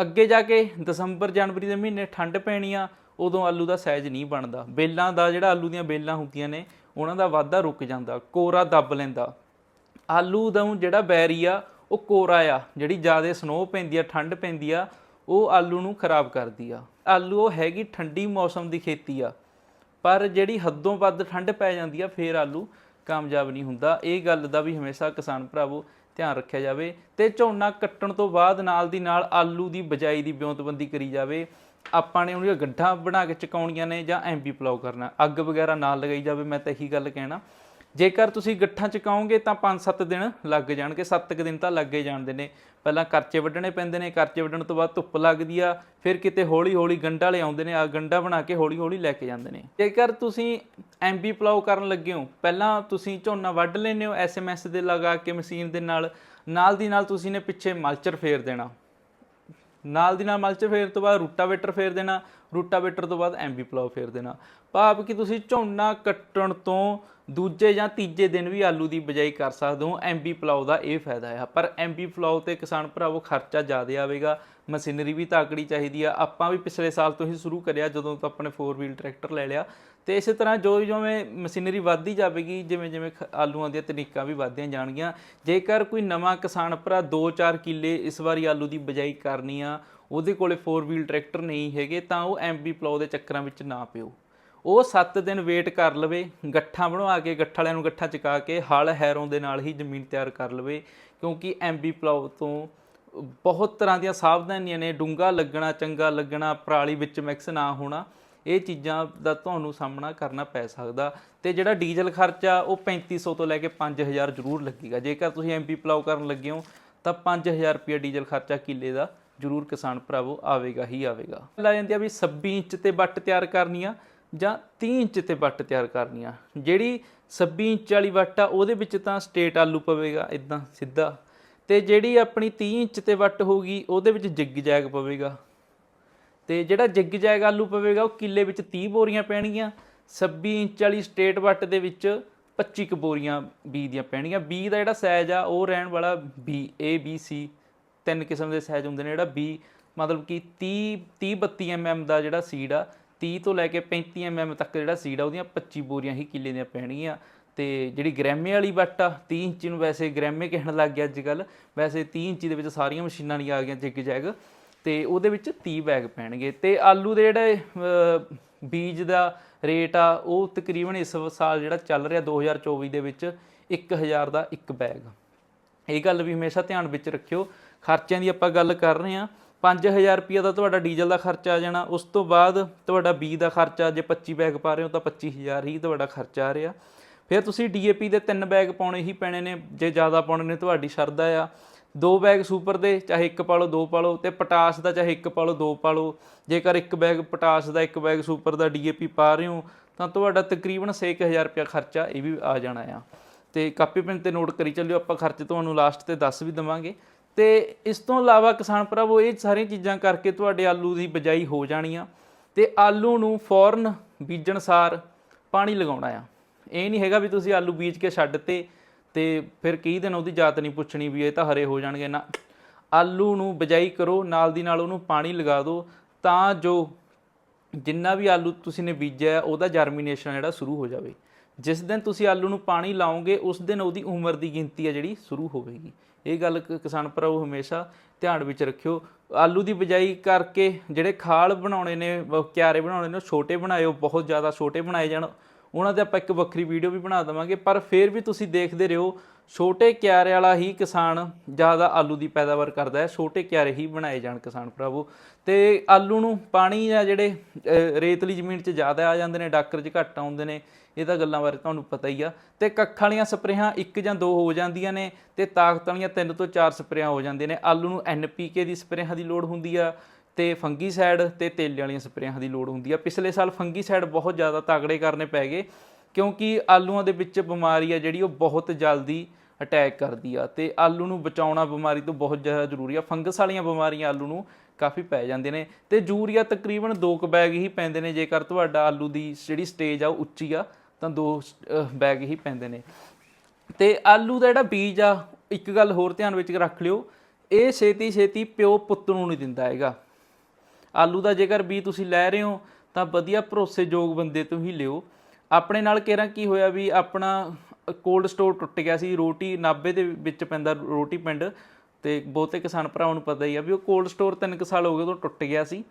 ਅੱਗੇ ਜਾ ਕੇ ਦਸੰਬਰ ਜਨਵਰੀ ਦੇ ਮਹੀਨੇ ਠੰਡ ਪੈਣੀ ਆ ਉਦੋਂ ਆਲੂ ਦਾ ਸਾਈਜ਼ ਨਹੀਂ ਬਣਦਾ। ਬੇਲਾਂ ਦਾ ਜਿਹੜਾ ਆਲੂ ਦੀਆਂ ਬੇਲਾਂ ਹੁੰਦੀਆਂ ਨੇ, ਉਹਨਾਂ ਦਾ ਵਾਧਾ ਰੁਕ ਜਾਂਦਾ। ਕੋਰਾ ਦੱਬ ਲੈਂਦਾ। ਆਲੂ ਦਾ ਜਿਹੜਾ ਬੈਰੀ ਆ, ਉਹ ਕੋਰਾ ਆ। ਜਿਹੜੀ ਜ਼ਿਆਦਾ ਸਨੋ ਪੈਂਦੀ ਆ, ਠੰਡ ਪੈਂਦੀ ਆ, ਉਹ ਆਲੂ ਨੂੰ ਖਰਾਬ ਕਰਦੀ ਆ। ਆਲੂ ਉਹ ਹੈਗੀ ਠੰਡੀ ਮੌਸਮ ਦੀ ਖੇਤੀ ਆ। ਪਰ ਜਿਹੜੀ ਹੱਦੋਂ ਵੱਧ ਠੰਡ ਪੈ ਜਾਂਦੀ ਆ, ਫੇਰ ਆਲੂ ਕਾਮਯਾਬ ਨਹੀਂ ਹੁੰਦਾ। ਇਹ ਗੱਲ ਦਾ ਵੀ ਹਮੇਸ਼ਾ ਕਿਸਾਨ ਭਰਾਵੋ ਧਿਆਨ ਰੱਖਿਆ ਜਾਵੇ ਤੇ ਝੋਨਾ ਕੱਟਣ ਤੋਂ ਬਾਅਦ ਨਾਲ ਦੀ ਨਾਲ ਆਲੂ ਦੀ ਬਜਾਈ ਦੀ ਬਿਉਂਤਬੰਦੀ ਕਰੀ ਜਾਵੇ। ਆਪਾਂ ਨੇ ਉਹਦੀਆਂ ਗੱਠਾਂ ਬਣਾ ਕੇ ਚਕਾਉਣੀਆਂ ਨੇ ਜਾਂ ਐਮਬੀ ਪਲਾਉ ਕਰਨਾ, ਅੱਗ ਵਗੈਰਾ ਨਾ ਲਗਾਈ ਜਾਵੇ, ਮੈਂ ਤਾਂ ਇਹੀ ਗੱਲ ਕਹਿਣਾ। ਜੇਕਰ ਤੁਸੀਂ ਗੱਠਾਂ ਚਕਾਓਗੇ ਤਾਂ 5-7 ਦਿਨ ਲੱਗ ਜਾਣਗੇ 7 ਕੁ ਦਿਨ ਤਾਂ ਲੱਗੇ ਜਾਂਦੇ ਨੇ। ਪਹਿਲਾਂ ਕਰਚੇ ਵੱਢਣੇ ਪੈਂਦੇ ਨੇ, ਕਰਚੇ ਵੱਢਣ ਤੋਂ ਬਾਅਦ ਧੁੱਪ ਲੱਗਦੀ ਆ, ਫਿਰ ਕਿਤੇ ਹੌਲੀ-ਹੌਲੀ ਗੰਡਾ ਵਾਲੇ ਆਉਂਦੇ ਨੇ ਆ ਗੰਡਾ ਬਣਾ ਕੇ ਹੌਲੀ-ਹੌਲੀ ਲੈ ਕੇ ਜਾਂਦੇ ਨੇ। ਜੇਕਰ ਤੁਸੀਂ ਐਮਬੀ ਪਲਾਉ ਕਰਨ ਲੱਗੇ ਹੋ, ਪਹਿਲਾਂ ਤੁਸੀਂ ਝੋਨਾ ਵੱਢ ਲੈਂਦੇ ਹੋ ਐਸਐਮਐਸ ਦੇ ਲਗਾ ਕੇ ਮਸ਼ੀਨ ਦੇ ਨਾਲ ਨਾਲ ਦੀ ਨਾਲ ਤੁਸੀਂ ਨੇ ਪਿੱਛੇ ਮਲਚਰ ਫੇਰ ਦੇਣਾ। ਨਾਲ ਦੀ ਨਾਲ ਮਲਚ ਫੇਰ ਤੋਂ ਬਾਅਦ ਰੂਟਾਵੇਟਰ ਫੇਰ ਦੇਣਾ ਰੂਟਾਵੇਟਰ ਤੋਂ ਬਾਅਦ ਐਮਬੀ ਪਲਾਉ ਫੇਰ ਦੇਣਾ। ਭਾਵ ਕਿ ਤੁਸੀਂ ਝੋਨਾ ਕੱਟਣ ਤੋਂ ਦੂਜੇ ਜਾਂ ਤੀਜੇ ਦਿਨ ਵੀ ਆਲੂ ਦੀ ਬਜਾਈ ਕਰ ਸਕਦੇ ਹੋ। ਐਮਬੀ ਪਲਾਉ ਦਾ ਇਹ ਫਾਇਦਾ ਹੈ ਪਰ ਐਮਬੀ ਪਲਾਉ ਤੇ ਕਿਸਾਨ ਭਰਾਵੋ, ਖਰਚਾ ਜ਼ਿਆਦਾ ਆਵੇਗਾ, ਮਸ਼ੀਨਰੀ ਵੀ ਤਾਕੜੀ ਚਾਹੀਦੀ ਆ। ਆਪਾਂ ਵੀ ਪਿਛਲੇ ਸਾਲ ਤੋਂ ਹੀ ਸ਼ੁਰੂ ਕਰਿਆ, ਜਦੋਂ ਤੋਂ ਆਪਣੇ 4 ਵੀਲ ਟਰੈਕਟਰ ਲੈ ਲਿਆ। ਤੇ ਇਸੇ ਤਰ੍ਹਾਂ ਜੋ ਜਿਵੇਂ ਮਸ਼ੀਨਰੀ ਵੱਧਦੀ ਜਾਵੇਗੀ, ਜਿਵੇਂ ਜਿਵੇਂ ਖ- ਆਲੂਆਂ ਦੀਆਂ ਤਕਨੀਕਾਂ ਵੀ ਵੱਧਦੀਆਂ ਜਾਣਗੀਆਂ। ਜੇਕਰ ਕੋਈ ਨਵਾਂ ਕਿਸਾਨ ਭਰਾ 2-4 ਕਿੱਲੇ ਇਸ ਵਾਰੀ ਆਲੂ ਦੀ ਬਜਾਈ ਕਰਨੀ ਆ ਉਹਦੇ ਕੋਲੇ 4 ਵੀਲ ਟਰੈਕਟਰ ਨਹੀਂ ਹੈਗੇ, ਤਾਂ ਉਹ ਐਮਬੀ ਪਲਾਉ ਦੇ ਚੱਕਰਾਂ ਵਿੱਚ ਨਾ ਪਿਓ। ਉਹ 7 ਦਿਨ ਵੇਟ ਕਰ ਲਵੇ, ਗੱਠਾਂ ਬਣਵਾ ਕੇ, ਗੱਠ ਵਾਲਿਆਂ ਨੂੰ ਗੱਠਾਂ ਚਕਾ ਕੇ, ਹਲ ਹੈਰੋਂ ਦੇ ਨਾਲ ਹੀ ਜ਼ਮੀਨ ਤਿਆਰ ਕਰ ਲਵੇ, ਕਿਉਂਕਿ ਐਮਬੀ ਪਲਾਉ ਤੋਂ ਬਹੁਤ ਤਰ੍ਹਾਂ ਦੀਆਂ ਸਾਵਧਾਨੀਆਂ ਨੇ ਡੂੰਗਾ ਲੱਗਣਾ, ਚੰਗਾ ਲੱਗਣਾ, ਪਰਾਲੀ ਵਿੱਚ ਮਿਕਸ ਨਾ ਹੋਣਾ, ਇਹ ਚੀਜ਼ਾਂ ਦਾ ਤੁਹਾਨੂੰ ਸਾਹਮਣਾ ਕਰਨਾ ਪੈ ਸਕਦਾ। ਤੇ ਜਿਹੜਾ ਡੀਜ਼ਲ ਖਰਚਾ, ਉਹ 3500 ਤੋਂ ਲੈ ਕੇ 5000 ਜ਼ਰੂਰ ਲੱਗੇਗਾ। ਜੇਕਰ ਤੁਸੀਂ ਐਮਪੀ ਪਲਾਉ ਕਰਨ ਲੱਗੇ ਹੋ, ਤਾਂ 5000 ਰੁਪਏ ਡੀਜ਼ਲ ਖਰਚਾ ਕਿੱਲੇ ਦਾ ਜ਼ਰੂਰ ਕਿਸਾਨ ਭਰਾਵੋ, ਆਵੇਗਾ ਹੀ ਆਵੇਗਾ। ਲਾ ਜਾਂਦੀ ਆ ਵੀ 26 ਇੰਚ ਤੇ ਵੱਟ ਤਿਆਰ ਕਰਨੀ ਆ ਜਾਂ 30 ਇੰਚ ਤੇ ਵੱਟ ਤਿਆਰ ਕਰਨੀ ਆ ਜਿਹੜੀ 26 ਇੰਚ ਵਾਲੀ ਵੱਟ ਆ, ਉਹਦੇ ਵਿੱਚ ਤਾਂ ਸਟੇਟ ਆਲੂ ਪਵੇਗਾ ਇਦਾਂ ਸਿੱਧਾ। ਤੇ ਜਿਹੜੀ ਆਪਣੀ 30 ਇੰਚ ਤੇ ਵੱਟ ਹੋਊਗੀ, ਉਹਦੇ ਵਿੱਚ ਜਿੱਗ ਜੈਗ ਪਵੇਗਾ। ਤੇ ਜਿਹੜਾ ਜਿੱਗ ਜੈਗ ਆਲੂ ਪਵੇਗਾ, ਉਹ ਕਿੱਲੇ ਵਿੱਚ 30 ਬੋਰੀਆਂ ਪੈਣਗੀਆਂ। 26 ਇੰਚ ਵਾਲੀ ਸਟੇਟ ਵੱਟ ਦੇ ਵਿੱਚ 25 ਕੁ ਬੋਰੀਆਂ ਬੀ ਦੀਆਂ ਪੈਣਗੀਆਂ। ਬੀ ਦਾ ਜਿਹੜਾ ਸਾਈਜ਼ ਆ, ਉਹ ਰਹਿਣ ਵਾਲਾ ਬੀ ਏ ਬੀ ਸੀ ਤਿੰਨ ਕਿਸਮ ਦੇ ਸਾਈਜ਼ ਹੁੰਦੇ ਨੇ, ਜਿਹੜਾ ਬੀ ਮਤਲਬ ਕਿ 30 30 32 ਐਮਐਮ ਦਾ ਜਿਹੜਾ ਸੀਡ ਆ 30 ਤੋਂ ਲੈ ਕੇ 35 ਐਮਐਮ ਤੱਕ ਜਿਹੜਾ ਸੀਡ ਆ, ਉਹਦੀਆਂ 25 ਬੋਰੀਆਂ ਹੀ ਕਿੱਲੇ ਦੀਆਂ ਪੈਣਗੀਆਂ। ਤੇ ਜਿਹੜੀ ਗ੍ਰੈਮੇ ਵਾਲੀ ਵੱਟ ਆ 30 ਇੰਚ ਨੂੰ ਵੈਸੇ ਗ੍ਰੈਮੇ ਕਹਿਣ ਲੱਗ ਗਿਆ ਅੱਜ ਕੱਲ ਵੈਸੇ 30 ਇੰਚ ਦੇ ਵਿੱਚ ਸਾਰੀਆਂ ਮਸ਼ੀਨਾਂ ਨਹੀਂ ਆ ਗਈਆਂ ਜਿੱਗ ਜੈਗ ਤੇ ਉਹਦੇ ਵਿੱਚ 30 ਬੈਗ ਪੈਣਗੇ। ਤੇ ਆਲੂ ਦੇ ਜਿਹੜੇ ਬੀਜ ਦਾ ਰੇਟ ਆ, ਉਹ ਤਕਰੀਬਨ ਇਸ ਸਾਲ ਜਿਹੜਾ ਚੱਲ ਰਿਹਾ 2024 ਦੇ ਵਿੱਚ 1000 ਦਾ ਇੱਕ ਬੈਗ ਇਹ ਗੱਲ ਵੀ ਹਮੇਸ਼ਾ ਧਿਆਨ ਵਿੱਚ ਰੱਖਿਓ। ਖਰਚਿਆਂ ਦੀ ਆਪਾਂ ਗੱਲ ਕਰ ਰਹੇ ਹਾਂ। 5000 ਰੁਪਏ ਦਾ ਤੁਹਾਡਾ ਡੀਜ਼ਲ ਦਾ ਖਰਚਾ ਆ ਜਾਣਾ। ਉਸ ਤੋਂ ਬਾਅਦ ਤੁਹਾਡਾ ਬੀ ਦਾ ਖਰਚਾ, ਜੇ 25 ਬੈਗ ਪਾ ਰਹੇ ਹੋ ਤਾਂ 25000 ਹੀ ਤੁਹਾਡਾ ਖਰਚਾ ਆ ਰਿਹਾ। ਫਿਰ ਤੁਸੀਂ ਡੀਏਪੀ ਦੇ ਤਿੰਨ ਬੈਗ ਪਾਉਣੇ ਹੀ ਪੈਣੇ ਨੇ। ਜੇ ਜ਼ਿਆਦਾ ਪਾਉਣੇ ਨੇ ਤੁਹਾਡੀ ਸ਼ਰਧਾ ਆ। ਦੋ ਬੈਗ ਸੁਪਰ ਦੇ, ਚਾਹੇ ਇੱਕ ਪਾ ਲਓ ਦੋ ਪਾ ਲਓ ਤੇ ਪਟਾਸ ਦਾ ਚਾਹੇ ਇੱਕ ਪਾ ਲਓ ਦੋ ਪਾ ਲਓ ਜੇਕਰ ਇੱਕ ਬੈਗ ਪਟਾਸ ਦਾ, ਇੱਕ ਬੈਗ ਸੁਪਰ ਦਾ ਡੀਏਪੀ ਪਾ ਰਹੇ ਹੋ ਤਾਂ ਤੁਹਾਡਾ ਤਕਰੀਬਨ 6000 ਰੁਪਏ ਖਰਚਾ ਇਹ ਵੀ ਆ ਜਾਣਾ ਆ। ਤੇ ਕਾਪੀ ਪੈਨ ਤੇ ਨੋਟ ਕਰੀ ਚੱਲਿਓ, ਆਪਾਂ ਖਰਚ ਤੁਹਾਨੂੰ ਲਾਸਟ ਤੇ ਦੱਸ ਵੀ ਦਵਾਂਗੇ। ਤੇ ਇਸ ਤੋਂ ਇਲਾਵਾ ਕਿਸਾਨ ਭਰਾਵੋ, ਇਹ ਸਾਰੀਆਂ ਚੀਜ਼ਾਂ ਕਰਕੇ ਤੁਹਾਡੇ ਆਲੂ ਦੀ ਬਜਾਈ ਹੋ ਜਾਣੀ ਆ। ਤੇ ਆਲੂ ਨੂੰ ਫੌਰਨ ਬੀਜਣ ਸਾਰ ਪਾਣੀ ਲਗਾਉਣਾ ਆ। ਇਹ ਨਹੀਂ ਹੈਗਾ ਵੀ ਤੁਸੀਂ ਆਲੂ ਬੀਜ ਕੇ ਛੱਡ ਤੇ ਤੇ ਫਿਰ ਕਈ ਦਿਨ ਉਹਦੀ ਜਾਤ ਨਹੀਂ ਪੁੱਛਣੀ ਵੀ ਇਹ ਤਾਂ ਹਰੇ ਹੋ ਜਾਣਗੇ। ਨਾ, ਆਲੂ ਨੂੰ ਬਜਾਈ ਕਰੋ, ਨਾਲ ਦੀ ਨਾਲ ਉਹਨੂੰ ਪਾਣੀ ਲਗਾ ਦਿਓ ਤਾਂ ਜੋ ਜਿੰਨਾ ਵੀ ਆਲੂ ਤੁਸੀਂ ਨੇ ਬੀਜਿਆ, ਉਹਦਾ ਜਰਮੀਨੇਸ਼ਨ ਜਿਹੜਾ ਸ਼ੁਰੂ ਹੋ ਜਾਵੇ। ਜਿਸ ਦਿਨ ਤੁਸੀਂ ਆਲੂ ਨੂੰ ਪਾਣੀ ਲਾਓਗੇ, ਉਸ ਦਿਨ ਉਹਦੀ ਉਮਰ ਦੀ ਗਿਣਤੀ ਹੈ ਜਿਹੜੀ ਸ਼ੁਰੂ ਹੋਵੇਗੀ। ਇਹ ਗੱਲ ਕ- ਕਿਸਾਨ ਭਰਾਵੋ ਹਮੇਸ਼ਾ ਧਿਆਨ ਵਿੱਚ ਰੱਖਿਓ। ਆਲੂ ਦੀ ਬਜਾਈ ਕਰਕੇ ਜਿਹੜੇ ਖਾਲ ਬਣਾਉਣੇ ਨੇ ਕਿਆਰੇ ਬਣਾਉਣੇ ਨੇ, ਉਹ ਛੋਟੇ ਬਣਾਇਓ, ਬਹੁਤ ਜ਼ਿਆਦਾ ਛੋਟੇ ਬਣਾਏ ਜਾਣ। ਉਹਨਾਂ ਤੇ ਆਪਾਂ ਇੱਕ ਵੱਖਰੀ ਵੀਡੀਓ ਵੀ ਬਣਾ ਦੇਵਾਂਗੇ, ਪਰ ਫਿਰ ਵੀ ਤੁਸੀਂ ਦੇਖਦੇ ਰਹੋ, ਛੋਟੇ ਕਿਆਰੇ ਵਾਲਾ ਹੀ ਕਿਸਾਨ ਜ਼ਿਆਦਾ ਆਲੂ ਦੀ ਪੈਦਾਵਾਰ ਕਰਦਾ ਹੈ, ਛੋਟੇ ਕਿਆਰੇ ਹੀ ਬਣਾਏ ਜਾਣ ਕਿਸਾਨ ਭਰਾਵੋ। ਤੇ ਆਲੂ ਨੂੰ ਪਾਣੀ ਆ ਜਿਹੜੇ ਰੇਤਲੀ ਜ਼ਮੀਨ 'ਚ ਜ਼ਿਆਦਾ ਆ ਜਾਂਦੇ ਨੇ, ਡਾਕਰ 'ਚ ਘੱਟ ਆਉਂਦੇ ਨੇ ਇਹ ਤਾਂ ਗੱਲਾਂ ਬਾਰੇ ਤੁਹਾਨੂੰ ਪਤਾ ਹੀ ਆ। ਤੇ ਕੱਖ ਵਾਲੀਆਂ ਸਪਰੇਹਾਂ ਇੱਕ ਜਾਂ ਦੋ ਹੋ ਜਾਂਦੀਆਂ ਨੇ ਤੇ ਤਾਕਤ ਵਾਲੀਆਂ ਤਿੰਨ ਤੋਂ ਚਾਰ ਸਪਰੇਹਾਂ ਹੋ ਜਾਂਦੀਆਂ ਨੇ। ਆਲੂ ਨੂੰ ਐਨਪੀਕੇ ਦੀ ਸਪਰੇਹਾਂ ਦੀ ਲੋੜ ਹੁੰਦੀ ਆ ਤੇ ਫੰਗੀਸਾਈਡ ਤੇ ਤੇਲੇ ਵਾਲੀਆਂ ਸਪਰੇਹਾਂ ਦੀ ਲੋੜ ਹੁੰਦੀ ਆ। ਪਿਛਲੇ ਸਾਲ ਫੰਗੀਸਾਈਡ ਬਹੁਤ ਜ਼ਿਆਦਾ ਤਾਗੜੇ ਕਰਨੇ ਪੈ ਗਏ ਕਿਉਂਕਿ ਆਲੂਆਂ ਦੇ ਵਿੱਚ ਬਿਮਾਰੀ ਆ ਜਿਹੜੀ ਉਹ ਬਹੁਤ ਜਲਦੀ ਅਟੈਕ ਕਰਦੀ ਆ ਤੇ ਆਲੂ ਨੂੰ ਬਚਾਉਣਾ ਬਿਮਾਰੀ ਤੋਂ ਬਹੁਤ ਜ਼ਿਆਦਾ ਜ਼ਰੂਰੀ ਆ। ਫੰਗਸ ਵਾਲੀਆਂ ਬਿਮਾਰੀਆਂ ਆਲੂ ਨੂੰ ਕਾਫੀ ਪੈ ਜਾਂਦੇ ਨੇ ਤੇ ਯੂਰੀਆ ਤਕਰੀਬਨ 2 ਕੁ ਬੈਗ ਹੀ ਪੈਂਦੇ ਨੇ। ਜੇਕਰ ਤੁਹਾਡਾ ਆਲੂ ਦੀ ਜਿਹੜੀ ਸਟੇਜ ਆ ਉਹ ਉੱਚੀ ਆ ਤਾਂ ਦੋ ਬੈਗ ਹੀ ਪੈਂਦੇ ਨੇ। ਤੇ ਆਲੂ ਦਾ ਜਿਹੜਾ ਬੀਜ ਆ, ਇੱਕ ਗੱਲ ਹੋਰ ਧਿਆਨ ਵਿੱਚ ਰੱਖ ਲਿਓ, ਇਹ ਛੇਤੀ ਛੇਤੀ ਪਿਓ ਪੁੱਤ ਨੂੰ ਨਹੀਂ ਦਿੰਦਾ ਹੈਗਾ। ਆਲੂ ਦਾ ਜੇਕਰ ਬੀ ਤੁਸੀਂ ਲੈ ਰਹੇ ਹੋ, ਤਾਂ ਵਧੀਆ ਭਰੋਸੇਯੋਗ ਬੰਦੇ ਤੋਂ ਹੀ ਲਿਓ। ਆਪਣੇ ਨਾਲ ਕਿਹੜਾ ਕੀ ਹੋਇਆ ਵੀ ਆਪਣਾ ਕੋਲਡ ਸਟੋਰ ਟੁੱਟ ਗਿਆ ਸੀ, ਰੋਟੀ ਨਾਬੇ ਦੇ ਵਿੱਚ ਪੈਂਦਾ ਰੋਟੀ ਪਿੰਡ, ਤੇ ਬਹੁਤੇ ਕਿਸਾਨ ਭਰਾਵਾਂ ਨੂੰ ਪਤਾ ਹੀ ਆ ਵੀ ਉਹ ਕੋਲਡ ਸਟੋਰ ਤਿੰਨ ਕੁ ਸਾਲ ਹੋ ਗਏ ਤੋਂ ਟੁੱਟ ਗਿਆ ਸੀ।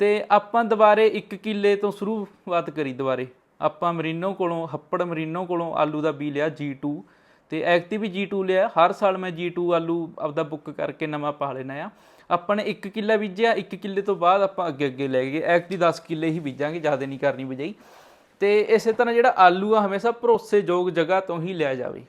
ਤੇ ਆਪਾਂ ਦੁਬਾਰੇ 1 ਕਿੱਲੇ ਤੋਂ ਸ਼ੁਰੂਆਤ ਕਰੀ ਦੁਬਾਰੇ। ਆਪਾਂ ਮਰੀਨੋ ਕੋਲੋਂ, ਹੱਪੜ ਮਰੀਨੋ ਕੋਲੋਂ ਆਲੂ ਦਾ ਬੀ ਲਿਆ G2 ਤੇ ਐਕਤੀ ਵੀ G2 ਲਿਆ। ਹਰ ਸਾਲ ਮੈਂ G2 ਆਲੂ ਆਪਦਾ ਬੁੱਕ ਕਰਕੇ ਨਵਾਂ ਪਾ ਲੈਣਾ ਆ। ਆਪਾਂ ਨੇ 1 ਕਿੱਲਾ ਬੀਜਿਆ 1 ਕਿੱਲੇ ਤੋਂ ਬਾਅਦ ਆਪਾਂ ਅੱਗੇ ਅੱਗੇ ਲੈ ਗਏ। ਐਕਤੀ 10 ਕਿੱਲੇ ਹੀ ਬੀਜਾਂਗੇ, ਜ਼ਿਆਦਾ ਨਹੀਂ ਕਰਨੀ ਬਜਾਈ। ਤੇ ਇਸੇ ਤਰ੍ਹਾਂ ਜਿਹੜਾ ਆਲੂ ਆ, ਹਮੇਸ਼ਾ ਭਰੋਸੇਯੋਗ ਜਗ੍ਹਾ ਤੋਂ ਹੀ ਲਿਆ ਜਾਵੇ।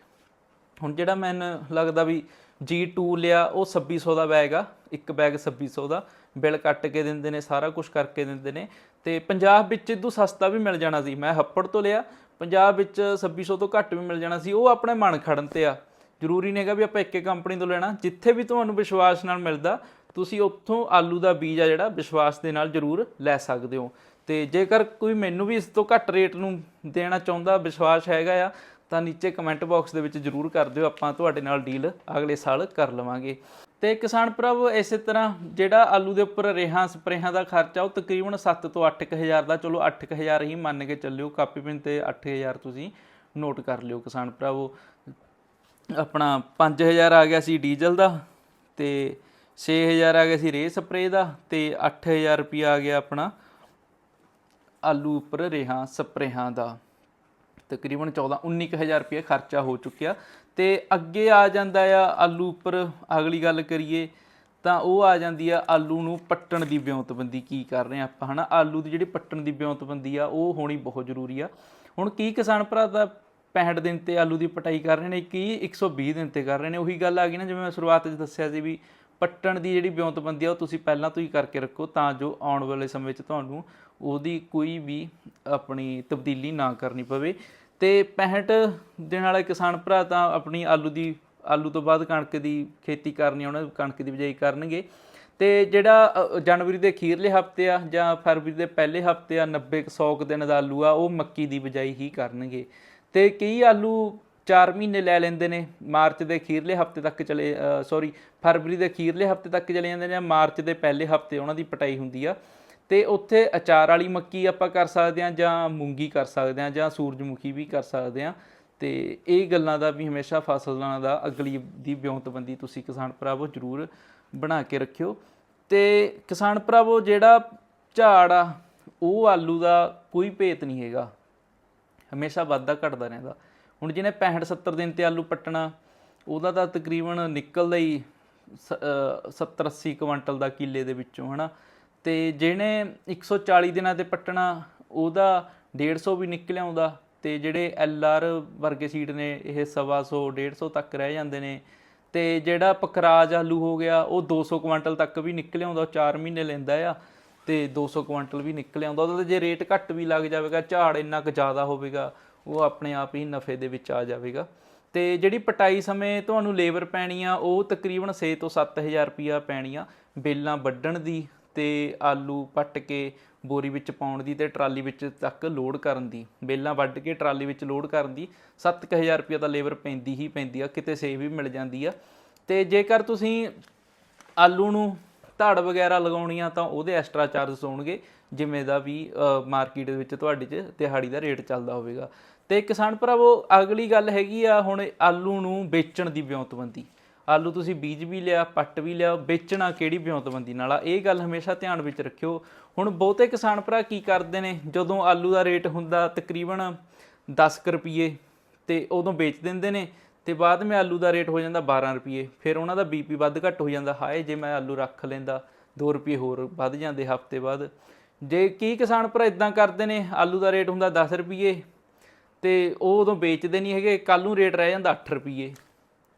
ਹੁਣ ਜਿਹੜਾ ਮੈਨੂੰ ਲੱਗਦਾ ਵੀ G2 ਲਿਆ, ਉਹ 2600 ਦਾ ਬੈਗ ਆ, ਇੱਕ ਬੈਗ 2600 ਦਾ। ਬਿੱਲ ਕੱਟ ਕੇ ਦਿੰਦੇ ਨੇ, ਸਾਰਾ ਕੁਝ ਕਰਕੇ ਦਿੰਦੇ ਨੇ। ਤੇ ਪੰਜਾਬ ਵਿੱਚ ਇਦੋਂ ਸਸਤਾ ਵੀ ਮਿਲ ਜਾਣਾ ਸੀ। ਮੈਂ ਹੱਪੜ ਤੋਂ ਲਿਆ। ਪੰਜਾਬ ਵਿੱਚ 2600 ਤੋਂ ਘੱਟ ਵੀ ਮਿਲ ਜਾਣਾ ਸੀ। ਉਹ ਆਪਣੇ ਮਨ ਖੜਨ ਤੇ ਆ। ਜ਼ਰੂਰੀ ਨਹੀਂਗਾ ਵੀ ਆਪਾਂ ਇੱਕੇ ਕੰਪਨੀ ਤੋਂ ਲੈਣਾ। ਜਿੱਥੇ ਵੀ ਤੁਹਾਨੂੰ ਵਿਸ਼ਵਾਸ ਨਾਲ ਮਿਲਦਾ, ਤੁਸੀਂ ਉੱਥੋਂ ਆਲੂ ਦਾ ਬੀਜ ਆ ਜਿਹੜਾ, ਵਿਸ਼ਵਾਸ ਦੇ ਨਾਲ ਜ਼ਰੂਰ ਲੈ ਸਕਦੇ ਹੋ। ਤੇ ਜੇਕਰ ਕੋਈ ਮੈਨੂੰ ਵੀ ਇਸ ਤੋਂ ਘੱਟ ਰੇਟ ਨੂੰ ਦੇਣਾ ਚਾਹੁੰਦਾ, ਵਿਸ਼ਵਾਸ ਹੈਗਾ ਆ, ਤਾਂ ਨੀਚੇ ਕਮੈਂਟ ਬਾਕਸ ਦੇ ਵਿੱਚ ਜਰੂਰ ਕਰ ਦਿਓ। ਆਪਾਂ ਤੁਹਾਡੇ ਨਾਲ ਡੀਲ ਅਗਲੇ ਸਾਲ ਕਰ ਲਵਾਂਗੇ। ਤੇ ਕਿਸਾਨ ਭਰਾਵੋ ਇਸੇ ਤਰ੍ਹਾਂ ਜਿਹੜਾ ਆਲੂ ਦੇ ਉੱਪਰ ਰੇਹਾਂ, ਸਪਰੇਹਾਂ ਦਾ ਖਰਚਾ, ਉਹ ਤਕਰੀਬਨ 7 ਤੋਂ 8000 ਦਾ, ਚਲੋ 8000 ਹੀ ਮੰਨ ਕੇ ਚੱਲਿਓ, ਕਾਪੀ ਪਿੰਨ ਤੇ 8000 ਤੁਸੀਂ ਨੋਟ ਕਰ ਲਿਓ ਕਿਸਾਨ ਭਰਾਵੋ ਆਪਣਾ 5000 ਆ ਗਿਆ ਸੀ ਡੀਜ਼ਲ ਦਾ, ਤੇ 6000 ਆ ਗਿਆ ਸੀ ਰੇ ਸਪਰੇ ਦਾ, ਤੇ 8000 ਰੁਪਿਆ ਆ ਗਿਆ ਆਪਣਾ ਆਲੂ ਉੱਪਰ ਰੇਹਾਂ, ਸਪਰੇਹਾਂ ਦਾ। ਤਕਰੀਬਨ 14 19000 ਰੁਪਏ ਖਰਚਾ ਹੋ ਚੁੱਕਿਆ। ਤੇ ਅੱਗੇ ਆ ਜਾਂਦਾ ਆ ਆਲੂ ਉੱਪਰ। ਅਗਲੀ ਗੱਲ ਕਰੀਏ ਤਾਂ ਉਹ ਆ ਜਾਂਦੀ ਆ ਆਲੂ ਨੂੰ ਪੱਟਣ ਦੀ ਵਿਉਂਤਬੰਦੀ। ਕੀ ਕਰ ਰਹੇ ਆ ਆਪਾਂ, ਹਨਾ? ਆਲੂ ਦੀ ਜਿਹੜੀ ਪੱਟਣ ਦੀ ਵਿਉਂਤਬੰਦੀ ਆ, ਉਹ ਹੋਣੀ ਬਹੁਤ ਜ਼ਰੂਰੀ ਆ। ਹੁਣ ਕੀ ਕਿਸਾਨ ਭਰਾ ਦਾ 65 ਦਿਨ ਤੇ ਆਲੂ ਦੀ ਪਟਾਈ ਕਰ ਰਹੇ ਨੇ, ਕੀ 120 ਦਿਨ ਤੇ ਕਰ ਰਹੇ ਨੇ? ਉਹੀ ਗੱਲ ਆ ਗਈ ਨਾ, ਜਿਵੇਂ ਮੈਂ ਸ਼ੁਰੂਆਤ 'ਚ ਦੱਸਿਆ ਸੀ ਵੀ ਪੱਟਣ ਦੀ ਜਿਹੜੀ ਵਿਉਂਤਬੰਦੀ ਆ, ਉਹ ਤੁਸੀਂ ਪਹਿਲਾਂ ਤੋਂ ਹੀ ਕਰਕੇ ਰੱਖੋ, ਤਾਂ ਜੋ ਆਉਣ ਵਾਲੇ ਸਮੇਂ ਵਿੱਚ ਤੁਹਾਨੂੰ ਉਹਦੀ ਕੋਈ ਵੀ ਆਪਣੀ ਤਬਦੀਲੀ ਨਾ ਕਰਨੀ ਪਵੇ। ਤੇ 65 ਦਿਨ ਵਾਲੇ ਕਿਸਾਨ ਭਰਾ ਤਾਂ ਆਪਣੀ ਆਲੂ ਦੀ, ਆਲੂ ਤੋਂ ਬਾਅਦ ਕਣਕ ਦੀ ਖੇਤੀ ਕਰਨੀ, ਉਹਨਾਂ ਕਣਕ ਦੀ ਬਿਜਾਈ ਕਰਨਗੇ। ਤੇ ਜਿਹੜਾ ਜਨਵਰੀ ਦੇ ਅਖੀਰਲੇ ਹਫ਼ਤੇ ਆ ਜਾਂ ਫਰਵਰੀ ਦੇ ਪਹਿਲੇ ਹਫ਼ਤੇ ਆ 90 100 ਕੁ ਦਿਨ ਦਾ ਆਲੂ ਆ, ਉਹ ਮੱਕੀ ਦੀ ਬਿਜਾਈ ਹੀ ਕਰਨਗੇ। ਤੇ ਕਈ ਆਲੂ 4 ਮਹੀਨੇ ਲੈ ਲੈਂਦੇ ਨੇ, ਮਾਰਚ ਦੇ ਅਖੀਰਲੇ ਹਫ਼ਤੇ ਤੱਕ ਚਲੇ ਸੌਰੀ, ਫਰਵਰੀ ਦੇ ਅਖੀਰਲੇ ਹਫ਼ਤੇ ਤੱਕ ਚਲੇ ਜਾਂਦੇ ਨੇ ਜਾਂ ਮਾਰਚ ਦੇ ਪਹਿਲੇ ਹਫ਼ਤੇ ਉਹਨਾਂ ਦੀ ਪਟਾਈ ਹੁੰਦੀ ਆ। ਤੇ ਉੱਥੇ ਅਚਾਰ ਵਾਲੀ ਮੱਕੀ ਆਪਾਂ ਕਰ ਸਕਦੇ ਹਾਂ ਜਾਂ ਮੂੰਗੀ ਕਰ ਸਕਦੇ ਹਾਂ ਜਾਂ ਸੂਰਜਮੁਖੀ ਵੀ ਕਰ ਸਕਦੇ ਹਾਂ। ਤੇ ਇਹ ਗੱਲਾਂ ਦਾ ਵੀ ਹਮੇਸ਼ਾ ਫਸਲਾਂ ਦਾ ਅਗਲੀ ਦੀ ਵਿਉਂਤਬੰਦੀ ਤੁਸੀਂ ਕਿਸਾਨ ਭਰਾਵੋ ਜ਼ਰੂਰ ਬਣਾ ਕੇ ਰੱਖਿਓ। ਤੇ ਕਿਸਾਨ ਭਰਾਵੋ, ਜਿਹੜਾ ਝਾੜ ਆ, ਉਹ ਆਲੂ ਦਾ ਕੋਈ ਭੇਤ ਨਹੀਂ ਹੈਗਾ। ਹਮੇਸ਼ਾ ਵਾਧਾ ਘਟਦਾ ਰਹਿੰਦਾ। ਹੁਣ ਜਿਹਨੇ 65 70 ਦਿਨ ਤੇ ਆਲੂ ਪੱਟਣਾ, ਉਹਦਾ ਤਾਂ ਤਕਰੀਬਨ ਨਿਕਲਦਾ ਹੀ 70 80 ਕੁਇੰਟਲ ਦਾ ਕਿੱਲੇ ਦੇ ਵਿੱਚੋਂ, ਹਨਾ? ਤੇ ਜਿਹਨੇ 140 ਦਿਨਾਂ ਤੇ ਪੱਟਣਾ, ਉਹਦਾ 150 ਵੀ ਨਿਕਲ ਆਉਂਦਾ ਤੇ ਜਿਹੜੇ ਐਲ ਆਰ ਵਰਗੇ ਸੀਟ ਨੇ, ਇਹ 125 150 ਤੱਕ ਰਹਿ ਜਾਂਦੇ ਨੇ ਤੇ ਜਿਹੜਾ ਪਕਰਾਜ ਆਲੂ ਹੋ ਗਿਆ, ਉਹ 200 ਕੁਇੰਟਲ ਤੱਕ ਵੀ ਨਿਕਲ ਆਉਂਦਾ 4 ਮਹੀਨੇ ਲੈਂਦਾ ਆ ਤੇ 200 ਕੁਇੰਟਲ ਵੀ ਨਿਕਲ ਆਉਂਦਾ ਉਹਦਾ ਜੇ ਰੇਟ ਘੱਟ ਵੀ ਲੱਗ ਜਾਵੇਗਾ, ਝਾੜ ਇੰਨਾ ਕੁ ਜ਼ਿਆਦਾ ਹੋਵੇਗਾ, ਉਹ ਆਪਣੇ ਆਪ ਹੀ ਨਫੇ ਦੇ ਵਿੱਚ ਆ ਜਾਵੇਗਾ। ਤੇ ਜਿਹੜੀ ਪਟਾਈ ਸਮੇਂ ਤੁਹਾਨੂੰ ਲੇਬਰ ਪੈਣੀ ਆ, ਉਹ ਤਕਰੀਬਨ 6 ਤੋਂ 7000 ਰੁਪਿਆ ਪੈਣੀ ਆ ਬੇਲਾਂ ਵੱਢਣ ਦੀ। ਤੇ ਆਲੂ ਪੱਟ ਕੇ ਬੋਰੀ ਵਿੱਚ ਪਾਉਣ ਦੀ ਤੇ ਟਰਾਲੀ ਵਿੱਚ ਤੱਕ ਲੋਡ ਕਰਨ ਦੀ, ਬੇਲਾਂ ਵੱਢ ਕੇ ਟਰਾਲੀ ਵਿੱਚ ਲੋਡ ਕਰਨ ਦੀ 7000 ਰੁਪਿਆ ਤਾਂ ਲੇਬਰ ਪੈਂਦੀ ਹੀ ਪੈਂਦੀ ਆ, ਕਿਤੇ ਸੇਵ ਵੀ ਮਿਲ ਜਾਂਦੀ ਆ। ਤੇ ਜੇਕਰ ਤੁਸੀਂ ਆਲੂ ਨੂੰ ਧੜ ਵਗੈਰਾ ਲਗਾਉਣੀ ਆ ਤਾਂ ਉਹਦੇ ਐਕਸਟਰਾ ਚਾਰजेस ਹੋਣਗੇ, ਜਿਵੇਂ ਦਾ ਵੀ ਮਾਰਕੀਟ ਦੇ ਵਿੱਚ ਤੁਹਾਡੇ 'ਚ ਦਿਹਾੜੀ ਦਾ ਰੇਟ ਚੱਲਦਾ ਹੋਵੇਗਾ। ਤੇ ਕਿਸਾਨ ਭਰਾਵੋ, ਅਗਲੀ ਗੱਲ ਹੈਗੀ ਆ ਹੁਣ ਆਲੂ ਨੂੰ ਵੇਚਣ ਦੀ ਵਿਉਂਤਬੰਦੀ ਆਲੂ ਤੁਸੀਂ ਬੀਜ ਵੀ ਲਿਆ, ਪੱਟ ਵੀ ਲਿਆ, ਵੇਚਣਾ ਕਿਹੜੀ ਵਿਉਂਤਬੰਦੀ ਨਾਲ ਆ? ਇਹ ਗੱਲ ਹਮੇਸ਼ਾ ਧਿਆਨ ਵਿੱਚ ਰੱਖਿਓ। ਹੁਣ ਬਹੁਤੇ ਕਿਸਾਨ ਭਰਾ ਕੀ ਕਰਦੇ ਨੇ? ਜਦੋਂ ਆਲੂ ਦਾ ਰੇਟ ਹੁੰਦਾ ਤਕਰੀਬਨ 10 ਕੁ ਰੁਪਏ ਤੇ ਉਦੋਂ ਵੇਚ ਦਿੰਦੇ ਨੇ ਤੇ ਬਾਅਦ ਵਿੱਚ ਆਲੂ ਦਾ ਰੇਟ ਹੋ ਜਾਂਦਾ 12 ਰੁਪਏ ਫਿਰ ਉਹਨਾਂ ਦਾ ਬੀਪੀ ਵੱਧ ਘੱਟ ਹੋ ਜਾਂਦਾ। ਹਾਏ, ਜੇ ਮੈਂ ਆਲੂ ਰੱਖ ਲੈਂਦਾ 2 ਰੁਪਏ ਹੋਰ ਵੱਧ ਜਾਂਦੇ ਹਫ਼ਤੇ ਬਾਅਦ। ਜੇ ਕੀ ਕਿਸਾਨ ਭਰਾ ਇਦਾਂ ਕਰਦੇ ਨੇ? ਆਲੂ ਦਾ ਰੇਟ ਹੁੰਦਾ 10 ਰੁਪਏ ਤੇ ਉਹ ਉਦੋਂ ਵੇਚਦੇ ਨਹੀਂ ਹੈਗੇ। ਕੱਲ ਨੂੰ ਰੇਟ ਰਹਿ ਜਾਂਦਾ 8 ਰੁਪਏ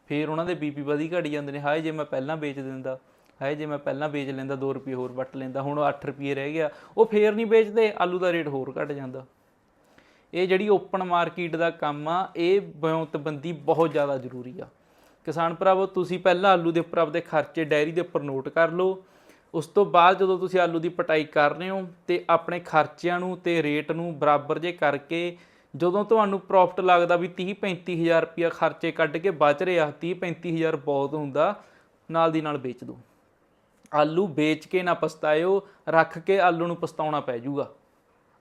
ਫਿਰ ਉਹਨਾਂ ਦੇ ਬੀਪੀ ਵਧੀ ਘਟੀ ਜਾਂਦੇ ਨੇ। ਹਾਏ ਜੇ ਮੈਂ ਪਹਿਲਾਂ ਵੇਚ ਦਿੰਦਾ, ਹਾਏ ਜੇ ਮੈਂ ਪਹਿਲਾਂ ਵੇਚ ਲੈਂਦਾ 2 ਰੁਪਏ ਹੋਰ ਵੱਟ ਲੈਂਦਾ, ਹੁਣ 8 ਰੁਪਏ ਰਹਿ ਗਿਆ, ਉਹ ਫੇਰ ਨਹੀਂ ਵੇਚਦੇ, ਆਲੂ ਦਾ ਰੇਟ ਹੋਰ ਘਟ ਜਾਂਦਾ। ਇਹ ਜਿਹੜੀ ਓਪਨ ਮਾਰਕੀਟ ਦਾ ਕੰਮ ਆ, ਇਹ ਵਿਉਂਤਬੰਦੀ ਬਹੁਤ ਜ਼ਿਆਦਾ ਜ਼ਰੂਰੀ ਆ। ਕਿਸਾਨ ਭਰਾਵੋ, ਤੁਸੀਂ ਪਹਿਲਾਂ ਆਲੂ ਦੇ ਉੱਪਰ ਆਪਦੇ ਖਰਚੇ ਡਾਇਰੀ ਦੇ ਉੱਪਰ ਨੋਟ ਕਰ ਲਓ। ਉਸ ਤੋਂ ਬਾਅਦ ਜਦੋਂ ਤੁਸੀਂ ਆਲੂ ਦੀ ਪਟਾਈ ਕਰ ਰਹੇ ਹੋ ਤੇ ਆਪਣੇ ਖਰਚਿਆਂ ਨੂੰ ਤੇ ਰੇਟ ਨੂੰ ਬਰਾਬਰ ਜੇ ਕਰਕੇ ਜਦੋਂ ਤੁਹਾਨੂੰ ਪ੍ਰੋਫਿਟ ਲੱਗਦਾ ਵੀ 30 35000 ਰੁਪਇਆ ਖਰਚੇ ਕੱਢ ਕੇ ਬਚ ਰਿਹਾ 30 35000 ਬਹੁਤ ਹੁੰਦਾ, ਨਾਲ ਦੀ ਨਾਲ ਵੇਚ ਦਿਓ ਆਲੂ ਵੇਚ ਕੇ ਨਾ ਪਛਤਾਇਓ, ਰੱਖ ਕੇ ਆਲੂ ਨੂੰ ਪਛਤਾਉਣਾ ਪੈ ਜਾਊਗਾ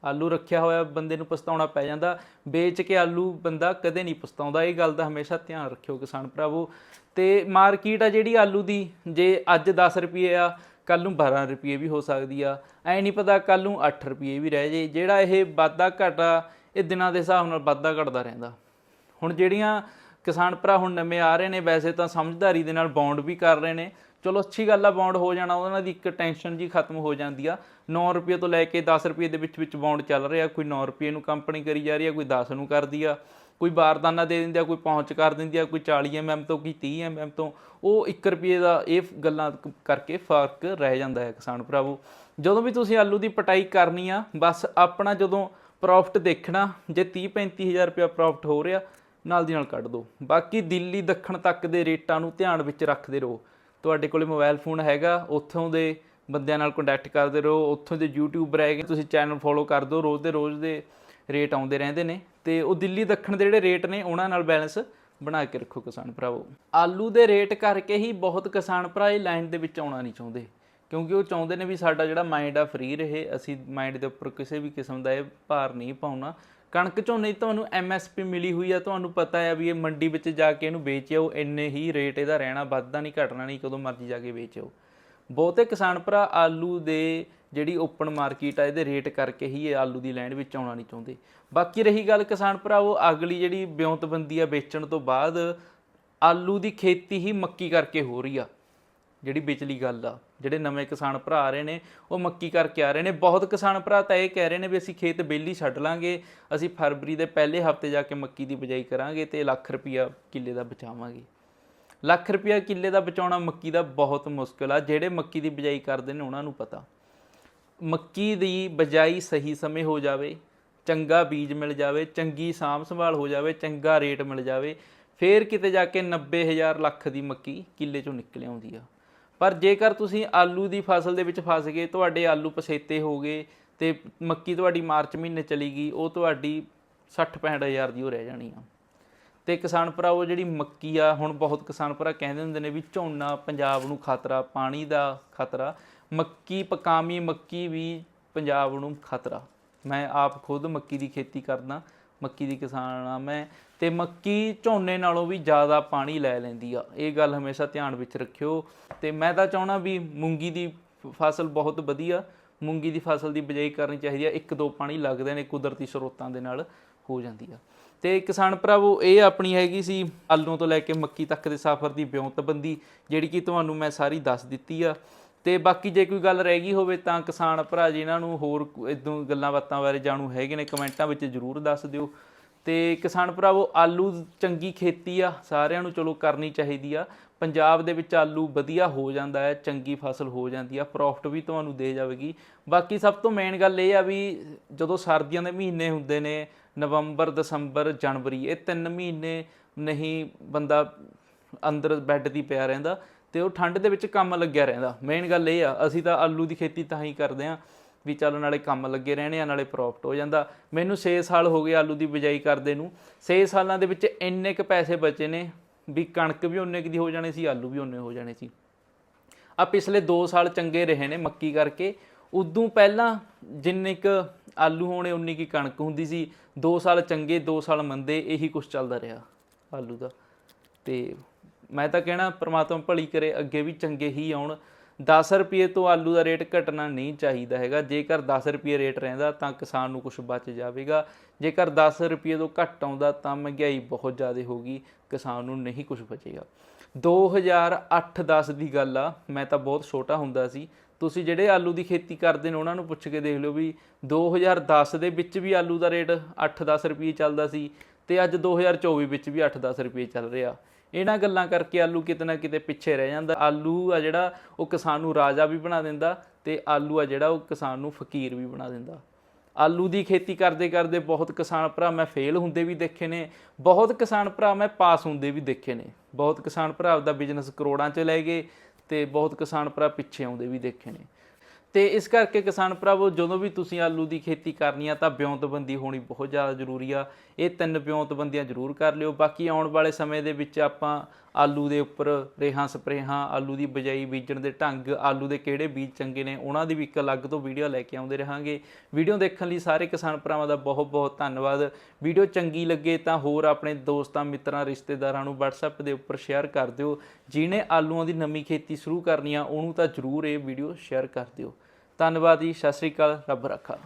ਆਲੂ ਰੱਖਿਆ ਹੋਇਆ ਬੰਦੇ ਨੂੰ ਪਛਤਾਉਣਾ ਪੈ ਜਾਂਦਾ। ਵੇਚ ਕੇ ਆਲੂ ਬੰਦਾ ਕਦੇ ਨਹੀਂ ਪਛਤਾਉਂਦਾ। ਇਹ ਗੱਲ ਦਾ ਹਮੇਸ਼ਾ ਧਿਆਨ ਰੱਖਿਓ ਕਿਸਾਨ ਭਰਾਵੋ। ਤੇ ਮਾਰਕੀਟ ਆ ਜਿਹੜੀ ਆਲੂ ਦੀ, ਜੇ ਅੱਜ 10 ਰੁਪਏ ਆ ਕੱਲ ਨੂੰ 12 ਰੁਪਏ ਵੀ ਹੋ ਸਕਦੀ ਆ। ਐ ਨਹੀਂ ਪਤਾ ਕੱਲ ਨੂੰ 8 ਰੁਪਏ ਵੀ ਰਹਿ ਜੇ। ਜਿਹੜਾ ਇਹ ਵਾਧਾ ਘਾਟਾ ਇਹ ਦਿਨਾਂ ਦੇ ਹਿਸਾਬ ਨਾਲ ਵਾਧਾ ਘਟਦਾ ਰਹਿੰਦਾ। ਹੁਣ ਜਿਹੜੀਆਂ ਕਿਸਾਨ ਭਰਾ ਹੁਣ ਨਵੇਂ ਆ ਰਹੇ ਨੇ, ਵੈਸੇ ਤਾਂ ਸਮਝਦਾਰੀ ਦੇ ਨਾਲ ਬੌਂਡ ਵੀ ਕਰ ਰਹੇ ਨੇ। ਚਲੋ ਅੱਛੀ ਗੱਲ ਆ ਬੌਂਡ ਹੋ ਜਾਣਾ, ਉਹਨਾਂ ਦੀ ਇੱਕ ਟੈਨਸ਼ਨ ਜੀ ਖਤਮ ਹੋ ਜਾਂਦੀ ਆ। 9 ਰੁਪਏ ਤੋਂ ਲੈ ਕੇ 10 ਰੁਪਏ ਦੇ ਵਿੱਚ ਵਿੱਚ ਬੌਂਡ ਚੱਲ ਰਿਹਾ। ਕੋਈ 9 ਰੁਪਏ ਨੂੰ ਕੰਪਨੀ ਕਰੀ ਜਾ ਰਹੀ ਆ, ਕੋਈ 10 ਨੂੰ ਕਰਦੀ ਆ। ਕੋਈ ਬਾਰਦਾਨਾ ਦੇ ਦਿੰਦੀ ਆ, ਕੋਈ ਪਹੁੰਚ ਕਰ ਦਿੰਦੀ ਆ, ਕੋਈ 40 ਐਮਐਮ ਤੋਂ ਕੋਈ 30 ਐਮਐਮ ਤੋਂ। ਉਹ 1 ਰੁਪਏ ਦਾ ਇਹ ਗੱਲਾਂ ਕਰਕੇ ਫ਼ਰਕ ਰਹਿ ਜਾਂਦਾ ਹੈ ਕਿਸਾਨ ਭਰਾਵੋ। ਜਦੋਂ ਵੀ ਤੁਸੀਂ ਆਲੂ ਦੀ ਪਟਾਈ ਕਰਨੀ ਆ, ਬਸ ਆਪਣਾ ਜਦੋਂ ਪ੍ਰੋਫਿਟ ਦੇਖਣਾ, ਜੇ 30 35000 ਰੁਪਏ ਪ੍ਰੋਫਿਟ ਹੋ ਰਿਹਾ, ਨਾਲ ਦੀ ਨਾਲ ਕੱਢ ਦਿਓ ਬਾਕੀ ਦਿੱਲੀ ਦੱਖਣ ਤੱਕ ਦੇ ਰੇਟਾਂ ਨੂੰ ਧਿਆਨ ਵਿੱਚ ਰੱਖਦੇ ਰਹੋ। ਤੁਹਾਡੇ ਕੋਲੇ ਮੋਬਾਈਲ ਫੋਨ ਹੈਗਾ, ਉੱਥੋਂ ਦੇ ਬੰਦਿਆਂ ਨਾਲ ਕੰਟੈਕਟ ਕਰਦੇ ਰਹੋ, ਉੱਥੋਂ ਦੇ ਯੂਟਿਊਬਰ ਹੈਗੇ, ਤੁਸੀਂ ਚੈਨਲ ਫੋਲੋ ਕਰ ਦਿਓ ਰੋਜ਼ ਦੇ ਰੋਜ਼ ਦੇ ਰੇਟ ਆਉਂਦੇ ਰਹਿੰਦੇ ਨੇ। ਤੇ ਉਹ ਦਿੱਲੀ ਦੱਖਣ ਦੇ ਜਿਹੜੇ ਰੇਟ ਨੇ, ਉਹਨਾਂ ਨਾਲ ਬੈਲੈਂਸ ਬਣਾ ਕੇ ਰੱਖੋ ਕਿਸਾਨ ਭਰਾਵੋ। ਆਲੂ ਦੇ ਰੇਟ ਕਰਕੇ ਹੀ ਬਹੁਤ ਕਿਸਾਨ ਭਰਾ ਇਹ ਲਾਈਨ ਦੇ ਵਿੱਚ ਆਉਣਾ ਨਹੀਂ ਚਾਹੁੰਦੇ। ਕਿਉਂਕਿ ਉਹ ਚਾਹੁੰਦੇ ਨੇ ਵੀ ਸਾਡਾ ਜਿਹੜਾ ਮਾਈਂਡ ਆ ਫ੍ਰੀ ਰਹੇ, ਅਸੀਂ ਮਾਈਂਡ ਦੇ ਉੱਪਰ ਕਿਸੇ ਵੀ ਕਿਸਮ ਦਾ ਇਹ ਭਾਰ ਨਹੀਂ ਪਾਉਣਾ। ਕਣਕ ਝੋਨੇ ਦੀ ਤੁਹਾਨੂੰ ਐਮਐਸਪੀ ਮਿਲੀ ਹੋਈ ਆ, ਤੁਹਾਨੂੰ ਪਤਾ ਆ ਵੀ ਇਹ ਮੰਡੀ ਵਿੱਚ ਜਾ ਕੇ ਇਹਨੂੰ ਵੇਚਿਓ, ਇੰਨੇ ਹੀ ਰੇਟ ਇਹਦਾ ਰਹਿਣਾ, ਵੱਧਦਾ ਨਹੀਂ, ਘਟਣਾ ਨਹੀਂ, ਕਦੋਂ ਮਰਜ਼ੀ ਜਾ ਕੇ ਵੇਚਿਓ। ਬਹੁਤੇ ਕਿਸਾਨ ਭਰਾ ਆਲੂ ਦੇ ਜਿਹੜੀ ਓਪਨ ਮਾਰਕੀਟ ਆ, ਇਹਦੇ ਰੇਟ ਕਰਕੇ ਹੀ ਇਹ ਆਲੂ ਦੀ ਲੈਂਡ ਵਿੱਚ ਆਉਣਾ ਨਹੀਂ ਚਾਹੁੰਦੇ। ਬਾਕੀ ਰਹੀ ਗੱਲ ਕਿਸਾਨ ਭਰਾਵੋ ਅਗਲੀ ਜਿਹੜੀ ਬਿਉਂਤਬੰਦੀ ਆ ਵੇਚਣ ਤੋਂ ਬਾਅਦ, ਆਲੂ ਦੀ ਖੇਤੀ ਹੀ ਮੱਕੀ ਕਰਕੇ ਹੋ ਰਹੀ ਆ। ਜਿਹੜੀ ਵਿਚਲੀ ਗੱਲ ਆ, ਜਿਹੜੇ ਨਵੇਂ ਕਿਸਾਨ ਭਰਾ ਆ ਰਹੇ ਨੇ, ਉਹ ਮੱਕੀ ਕਰਕੇ ਆ ਰਹੇ ਨੇ। ਬਹੁਤ ਕਿਸਾਨ ਭਰਾ ਤਾਂ ਇਹ ਕਹਿ ਰਹੇ ਨੇ ਵੀ ਅਸੀਂ ਖੇਤ ਬੇਲੀ ਛੱਡ ਲਾਂਗੇ, ਅਸੀਂ ਫਰਵਰੀ ਦੇ ਪਹਿਲੇ ਹਫ਼ਤੇ ਜਾ ਕੇ ਮੱਕੀ ਦੀ ਬਿਜਾਈ ਕਰਾਂਗੇ ਤੇ ਲੱਖ ਰੁਪਈਆ ਕਿੱਲੇ ਦਾ ਬਚਾਵਾਂਗੇ। ਲੱਖ ਰੁਪਈਆ ਕਿੱਲੇ ਦਾ ਬਚਾਉਣਾ ਮੱਕੀ ਦਾ ਬਹੁਤ ਮੁਸ਼ਕਲ ਆ, ਜਿਹੜੇ ਮੱਕੀ ਦੀ ਬਿਜਾਈ ਕਰਦੇ ਨੇ ਉਹਨਾਂ ਨੂੰ ਪਤਾ। ਮੱਕੀ ਦੀ ਬਜਾਈ ਸਹੀ ਸਮੇਂ ਹੋ ਜਾਵੇ, ਚੰਗਾ ਬੀਜ ਮਿਲ ਜਾਵੇ, ਚੰਗੀ ਸਾਂਭ ਸੰਭਾਲ ਹੋ ਜਾਵੇ, ਚੰਗਾ ਰੇਟ ਮਿਲ ਜਾਵੇ, ਫੇਰ ਕਿਤੇ ਜਾ ਕੇ 90000 ਲੱਖ ਦੀ ਮੱਕੀ ਕਿੱਲੇ ਚੋਂ ਨਿਕਲ ਆਉਂਦੀ ਆ। ਪਰ ਜੇਕਰ ਤੁਸੀਂ ਆਲੂ ਦੀ ਫਸਲ ਦੇ ਵਿੱਚ ਫਸ ਗਏ, ਤੁਹਾਡੇ ਆਲੂ ਪਸੇਤੇ ਹੋ ਗਏ ਤੇ ਮੱਕੀ ਤੁਹਾਡੀ ਮਾਰਚ ਮਹੀਨੇ ਚਲੀ ਗਈ, ਉਹ ਤੁਹਾਡੀ 60 ਹਜ਼ਾਰ ਦੀ ਉਹ ਰਹਿ ਜਾਣੀ ਆ। ਤੇ ਕਿਸਾਨ ਭਰਾ, ਉਹ ਜਿਹੜੀ ਮੱਕੀ ਆ, ਹੁਣ ਬਹੁਤ ਕਿਸਾਨ ਭਰਾ ਕਹਿੰਦੇ ਹੁੰਦੇ ਨੇ ਵੀ ਝੋਨਾ ਪੰਜਾਬ ਨੂੰ ਖਤਰਾ, ਪਾਣੀ ਦਾ ਖਤਰਾ। ਮੱਕੀ ਪਕਾਮੀ ਮੱਕੀ ਵੀ ਪੰਜਾਬ ਨੂੰ ਖਤਰਾ। ਮੈਂ ਆਪ ਖੁਦ ਮੱਕੀ ਦੀ ਖੇਤੀ ਕਰਦਾ। ਮੱਕੀ ਦੀ ਕਿਸਾਨ ਆ ਮੈਂ, ਤੇ ਮੱਕੀ ਝੋਨੇ ਨਾਲੋਂ ਵੀ ਜ਼ਿਆਦਾ ਪਾਣੀ ਲੈ ਲੈਂਦੀ ਆ। ਇਹ ਗੱਲ ਹਮੇਸ਼ਾ ਧਿਆਨ ਵਿੱਚ ਰੱਖਿਓ। ਤੇ ਮੈਂ ਤਾਂ ਚਾਹਣਾ ਵੀ ਮੂੰਗੀ ਦੀ ਫ- ਫਸਲ ਬਹੁਤ ਵਧੀਆ, ਮੂੰਗੀ ਦੀ ਫਸਲ ਦੀ ਬਿਜਾਈ ਕਰਨੀ ਚਾਹੀਦੀ ਆ। ਇੱਕ ਦੋ ਪਾਣੀ ਲੱਗਦੇ ਨੇ ਕੁਦਰਤੀ ਸਰੋਤਾਂ ਦੇ ਨਾਲ ਹੋ ਜਾਂਦੀ ਆ। ਤੇ ਕਿਸਾਨ ਭਰਾਵੋ, ਇਹ ਆਪਣੀ ਹੈਗੀ ਸੀ ਆਲੂਆਂ ਤੋਂ ਲੈ ਕੇ ਮੱਕੀ ਤੱਕ ਦੇ ਸਫ਼ਰ ਦੀ ਬਿਉਂਤਬੰਦੀ ਜਿਹੜੀ ਕਿ ਤੁਹਾਨੂੰ ਮੈਂ ਸਾਰੀ ਦੱਸ ਦਿੱਤੀ ਆ। ਤੇ ਬਾਕੀ ਜੇ ਕੋਈ ਗੱਲ ਰਹਿ ਗਈ ਹੋਵੇ ਤਾਂ ਕਿਸਾਨ ਭਰਾ ਜਿਨ੍ਹਾਂ ਨੂੰ ਹੋਰ ਇਦੋਂ ਗੱਲਾਂ ਬਾਤਾਂ ਬਾਰੇ ਜਾਣੂ ਹੈਗੇ ਨੇ, ਕਮੈਂਟਾਂ ਵਿੱਚ ਜਰੂਰ ਦੱਸ ਦਿਓ। ਤੇ ਕਿਸਾਨ ਭਰਾਵੋ, ਆਲੂ ਚੰਗੀ ਖੇਤੀ ਆ, ਸਾਰਿਆਂ ਨੂੰ ਚਲੋ ਕਰਨੀ ਚਾਹੀਦੀ ਆ। ਪੰਜਾਬ ਦੇ ਵਿੱਚ ਆਲੂ ਵਧੀਆ ਹੋ ਜਾਂਦਾ ਹੈ, ਚੰਗੀ ਫਸਲ ਹੋ ਜਾਂਦੀ ਆ ਪ੍ਰੋਫਿਟ ਵੀ ਤੁਹਾਨੂੰ ਦੇ ਜਾਵੇਗੀ। ਬਾਕੀ ਸਭ ਤੋਂ ਮੇਨ ਗੱਲ ਇਹ ਆ ਵੀ ਜਦੋਂ ਸਰਦੀਆਂ ਦੇ ਮਹੀਨੇ ਹੁੰਦੇ ਨੇ, ਨਵੰਬਰ, ਦਸੰਬਰ, ਜਨਵਰੀ, ਇਹ ਤਿੰਨ ਮਹੀਨੇ ਨਹੀਂ ਬੰਦਾ ਅੰਦਰ ਬੈੱਡ ਦੀ ਪਿਆ ਰਹਿੰਦਾ। ਤੇ ਉਹ ਠੰਡ ਦੇ ਵਿੱਚ ਕੰਮ ਲੱਗਿਆ ਰਹਿੰਦਾ। ਮੇਨ ਗੱਲ ਇਹ ਆ, ਅਸੀਂ ਤਾਂ ਆਲੂ ਦੀ ਖੇਤੀ ਤਾਂ ਹੀ ਕਰਦੇ ਆ ਵੀ ਚੱਲ ਨਾਲੇ ਕੰਮ ਲੱਗੇ ਰਹਿਣੇ ਆ, ਨਾਲੇ ਪ੍ਰੋਫਿਟ ਹੋ ਜਾਂਦਾ। ਮੈਨੂੰ 6 ਸਾਲ ਹੋ ਗਏ ਆਲੂ ਦੀ ਬਿਜਾਈ ਕਰਦੇ ਨੂੰ। 6 ਸਾਲਾਂ ਦੇ ਵਿੱਚ ਇੰਨੇ ਕ ਪੈਸੇ ਬਚੇ ਨੇ ਵੀ ਕਣਕ ਵੀ ਉਹਨੇ ਕੁ ਦੀ ਹੋ ਜਾਣੀ ਸੀ, ਆਲੂ ਵੀ ਉਹਨੇ ਹੋ ਜਾਣੇ ਸੀ। ਆ ਪਿਛਲੇ 2 ਸਾਲ ਚੰਗੇ ਰਹੇ ਨੇ ਮੱਕੀ ਕਰਕੇ। ਉਦੋਂ ਪਹਿਲਾਂ ਜਿੰਨੇ ਕ ਆਲੂ ਹੋਣੇ ਉਨੀ ਕੀ ਕਣਕ ਹੁੰਦੀ ਸੀ। 2 ਸਾਲ ਚੰਗੇ 2 ਸਾਲ ਮੰਦੇ, ਇਹੀ ਕੁਝ ਚੱਲਦਾ ਰਿਹਾ ਆਲੂ ਦਾ। ਤੇ ਮੈਂ ਤਾਂ ਕਹਿਣਾ ਪ੍ਰਮਾਤਮਾ ਭਲੀ ਕਰੇ, ਅੱਗੇ ਵੀ ਚੰਗੇ ਹੀ ਆਉਣ। 10 ਰੁਪਏ ਤੋਂ ਆਲੂ ਦਾ ਰੇਟ ਘਟਣਾ ਨਹੀਂ ਚਾਹੀਦਾ ਹੈਗਾ। ਜੇਕਰ 10 ਰੁਪਏ ਰੇਟ ਰਹਿੰਦਾ ਤਾਂ ਕਿਸਾਨ ਨੂੰ ਕੁਝ ਬਚ ਜਾਵੇਗਾ। ਜੇਕਰ 10 ਰੁਪਏ ਤੋਂ ਘੱਟ ਆਉਂਦਾ ਤਾਂ ਮਹਿੰਗਾਈ ਬਹੁਤ ਜ਼ਿਆਦਾ ਹੋਗੀ ਕਿਸਾਨ ਨੂੰ ਨਹੀਂ ਕੁਝ ਬਚੇਗਾ। 2008-10 ਦੀ ਗੱਲ ਆ, ਮੈਂ ਤਾਂ ਬਹੁਤ ਛੋਟਾ ਹੁੰਦਾ ਸੀ। ਤੁਸੀਂ ਜਿਹੜੇ ਆਲੂ ਦੀ ਖੇਤੀ ਕਰਦੇ ਨੇ, ਉਹਨਾਂ ਨੂੰ ਪੁੱਛ ਕੇ ਦੇਖ ਲਿਓ ਵੀ 2010 ਦੇ ਵਿੱਚ ਵੀ ਆਲੂ ਦਾ ਰੇਟ 8-10 ਰੁਪਏ ਚੱਲਦਾ ਸੀ ਤੇ ਅੱਜ 2024 ਵਿੱਚ ਵੀ 8-10 ਰੁਪਏ ਚੱਲ ਰਿਹਾ। ਇਹਨਾਂ ਗੱਲਾਂ ਕਰਕੇ ਆਲੂ ਕਿਤੇ ਨਾ ਕਿਤੇ ਪਿੱਛੇ ਰਹਿ ਜਾਂਦਾ। ਆਲੂ ਆ ਜਿਹੜਾ ਉਹ ਕਿਸਾਨ ਨੂੰ ਰਾਜਾ ਵੀ ਬਣਾ ਦਿੰਦਾ ਤੇ ਆਲੂ ਆ ਜਿਹੜਾ ਉਹ ਕਿਸਾਨ ਨੂੰ ਫਕੀਰ ਵੀ ਬਣਾ ਦਿੰਦਾ। ਆਲੂ ਦੀ ਖੇਤੀ ਕਰਦੇ ਕਰਦੇ ਬਹੁਤ ਕਿਸਾਨ ਭਰਾ ਮੈਂ ਫੇਲ ਹੁੰਦੇ ਵੀ ਦੇਖੇ ਨੇ, ਬਹੁਤ ਕਿਸਾਨ ਭਰਾ ਮੈਂ ਪਾਸ ਹੁੰਦੇ ਵੀ ਦੇਖੇ ਨੇ। ਬਹੁਤ ਕਿਸਾਨ ਭਰਾ ਦਾ ਬਿਜ਼ਨਸ ਕਰੋੜਾਂ 'ਚ ਲੈ ਗਏ ਤੇ ਬਹੁਤ ਕਿਸਾਨ ਭਰਾ ਪਿੱਛੇ ਆਉਂਦੇ ਵੀ ਦੇਖੇ ਨੇ। ਤੇ ਇਸ ਕਰਕੇ ਕਿਸਾਨ ਭਰਾਵੋ, ਜਦੋਂ ਵੀ ਤੁਸੀਂ ਆਲੂ ਦੀ ਖੇਤੀ ਕਰਨੀ ਆ ਤਾਂ ਬਿਉਂਤਬੰਦੀ ਹੋਣੀ ਬਹੁਤ ਜ਼ਿਆਦਾ ਜ਼ਰੂਰੀ ਆ। ਇਹ ਤਿੰਨ ਬਿਉਂਤਬੰਦੀਆਂ ਜ਼ਰੂਰ ਕਰ ਲਿਓ। ਬਾਕੀ ਆਉਣ ਵਾਲੇ ਸਮੇਂ ਦੇ ਵਿੱਚ ਆਪਾਂ ਆਲੂ ਦੇ ਉੱਪਰ ਰੇਹਾਂ, ਸਪਰੇਹਾਂ, ਆਲੂ ਦੀ ਬਜਾਈ ਬੀਜਣ ਦੇ ਢੰਗ, ਆਲੂ ਦੇ ਕਿਹੜੇ ਬੀਜ ਚੰਗੇ ਨੇ, ਉਹਨਾਂ ਦੀ ਵੀ ਇੱਕ ਅਲੱਗ ਤੋਂ ਵੀਡੀਓ ਲੈ ਕੇ ਆਉਂਦੇ ਰਹਾਂਗੇ। ਵੀਡੀਓ ਦੇਖਣ ਲਈ ਸਾਰੇ ਕਿਸਾਨ ਭਰਾਵਾਂ ਦਾ ਬਹੁਤ ਬਹੁਤ ਧੰਨਵਾਦ। ਵੀਡੀਓ ਚੰਗੀ ਲੱਗੇ ਤਾਂ ਹੋਰ ਆਪਣੇ ਦੋਸਤਾਂ, ਮਿੱਤਰਾਂ, ਰਿਸ਼ਤੇਦਾਰਾਂ ਨੂੰ WhatsApp ਦੇ ਉੱਪਰ ਸ਼ੇਅਰ ਕਰ ਦਿਓ। ਜਿਹਨੇ ਆਲੂਆਂ ਦੀ ਨਵੀਂ ਖੇਤੀ ਸ਼ੁਰੂ ਕਰਨੀ ਆ, ਉਹਨੂੰ ਤਾਂ ਜ਼ਰੂਰ ਇਹ ਵੀਡੀਓ ਸ਼ੇਅਰ ਕਰ ਦਿਓ। ਧੰਨਵਾਦ ਜੀ, ਸਤਿ ਸ੍ਰੀ ਅਕਾਲ, ਰੱਬ ਰੱਖਾ।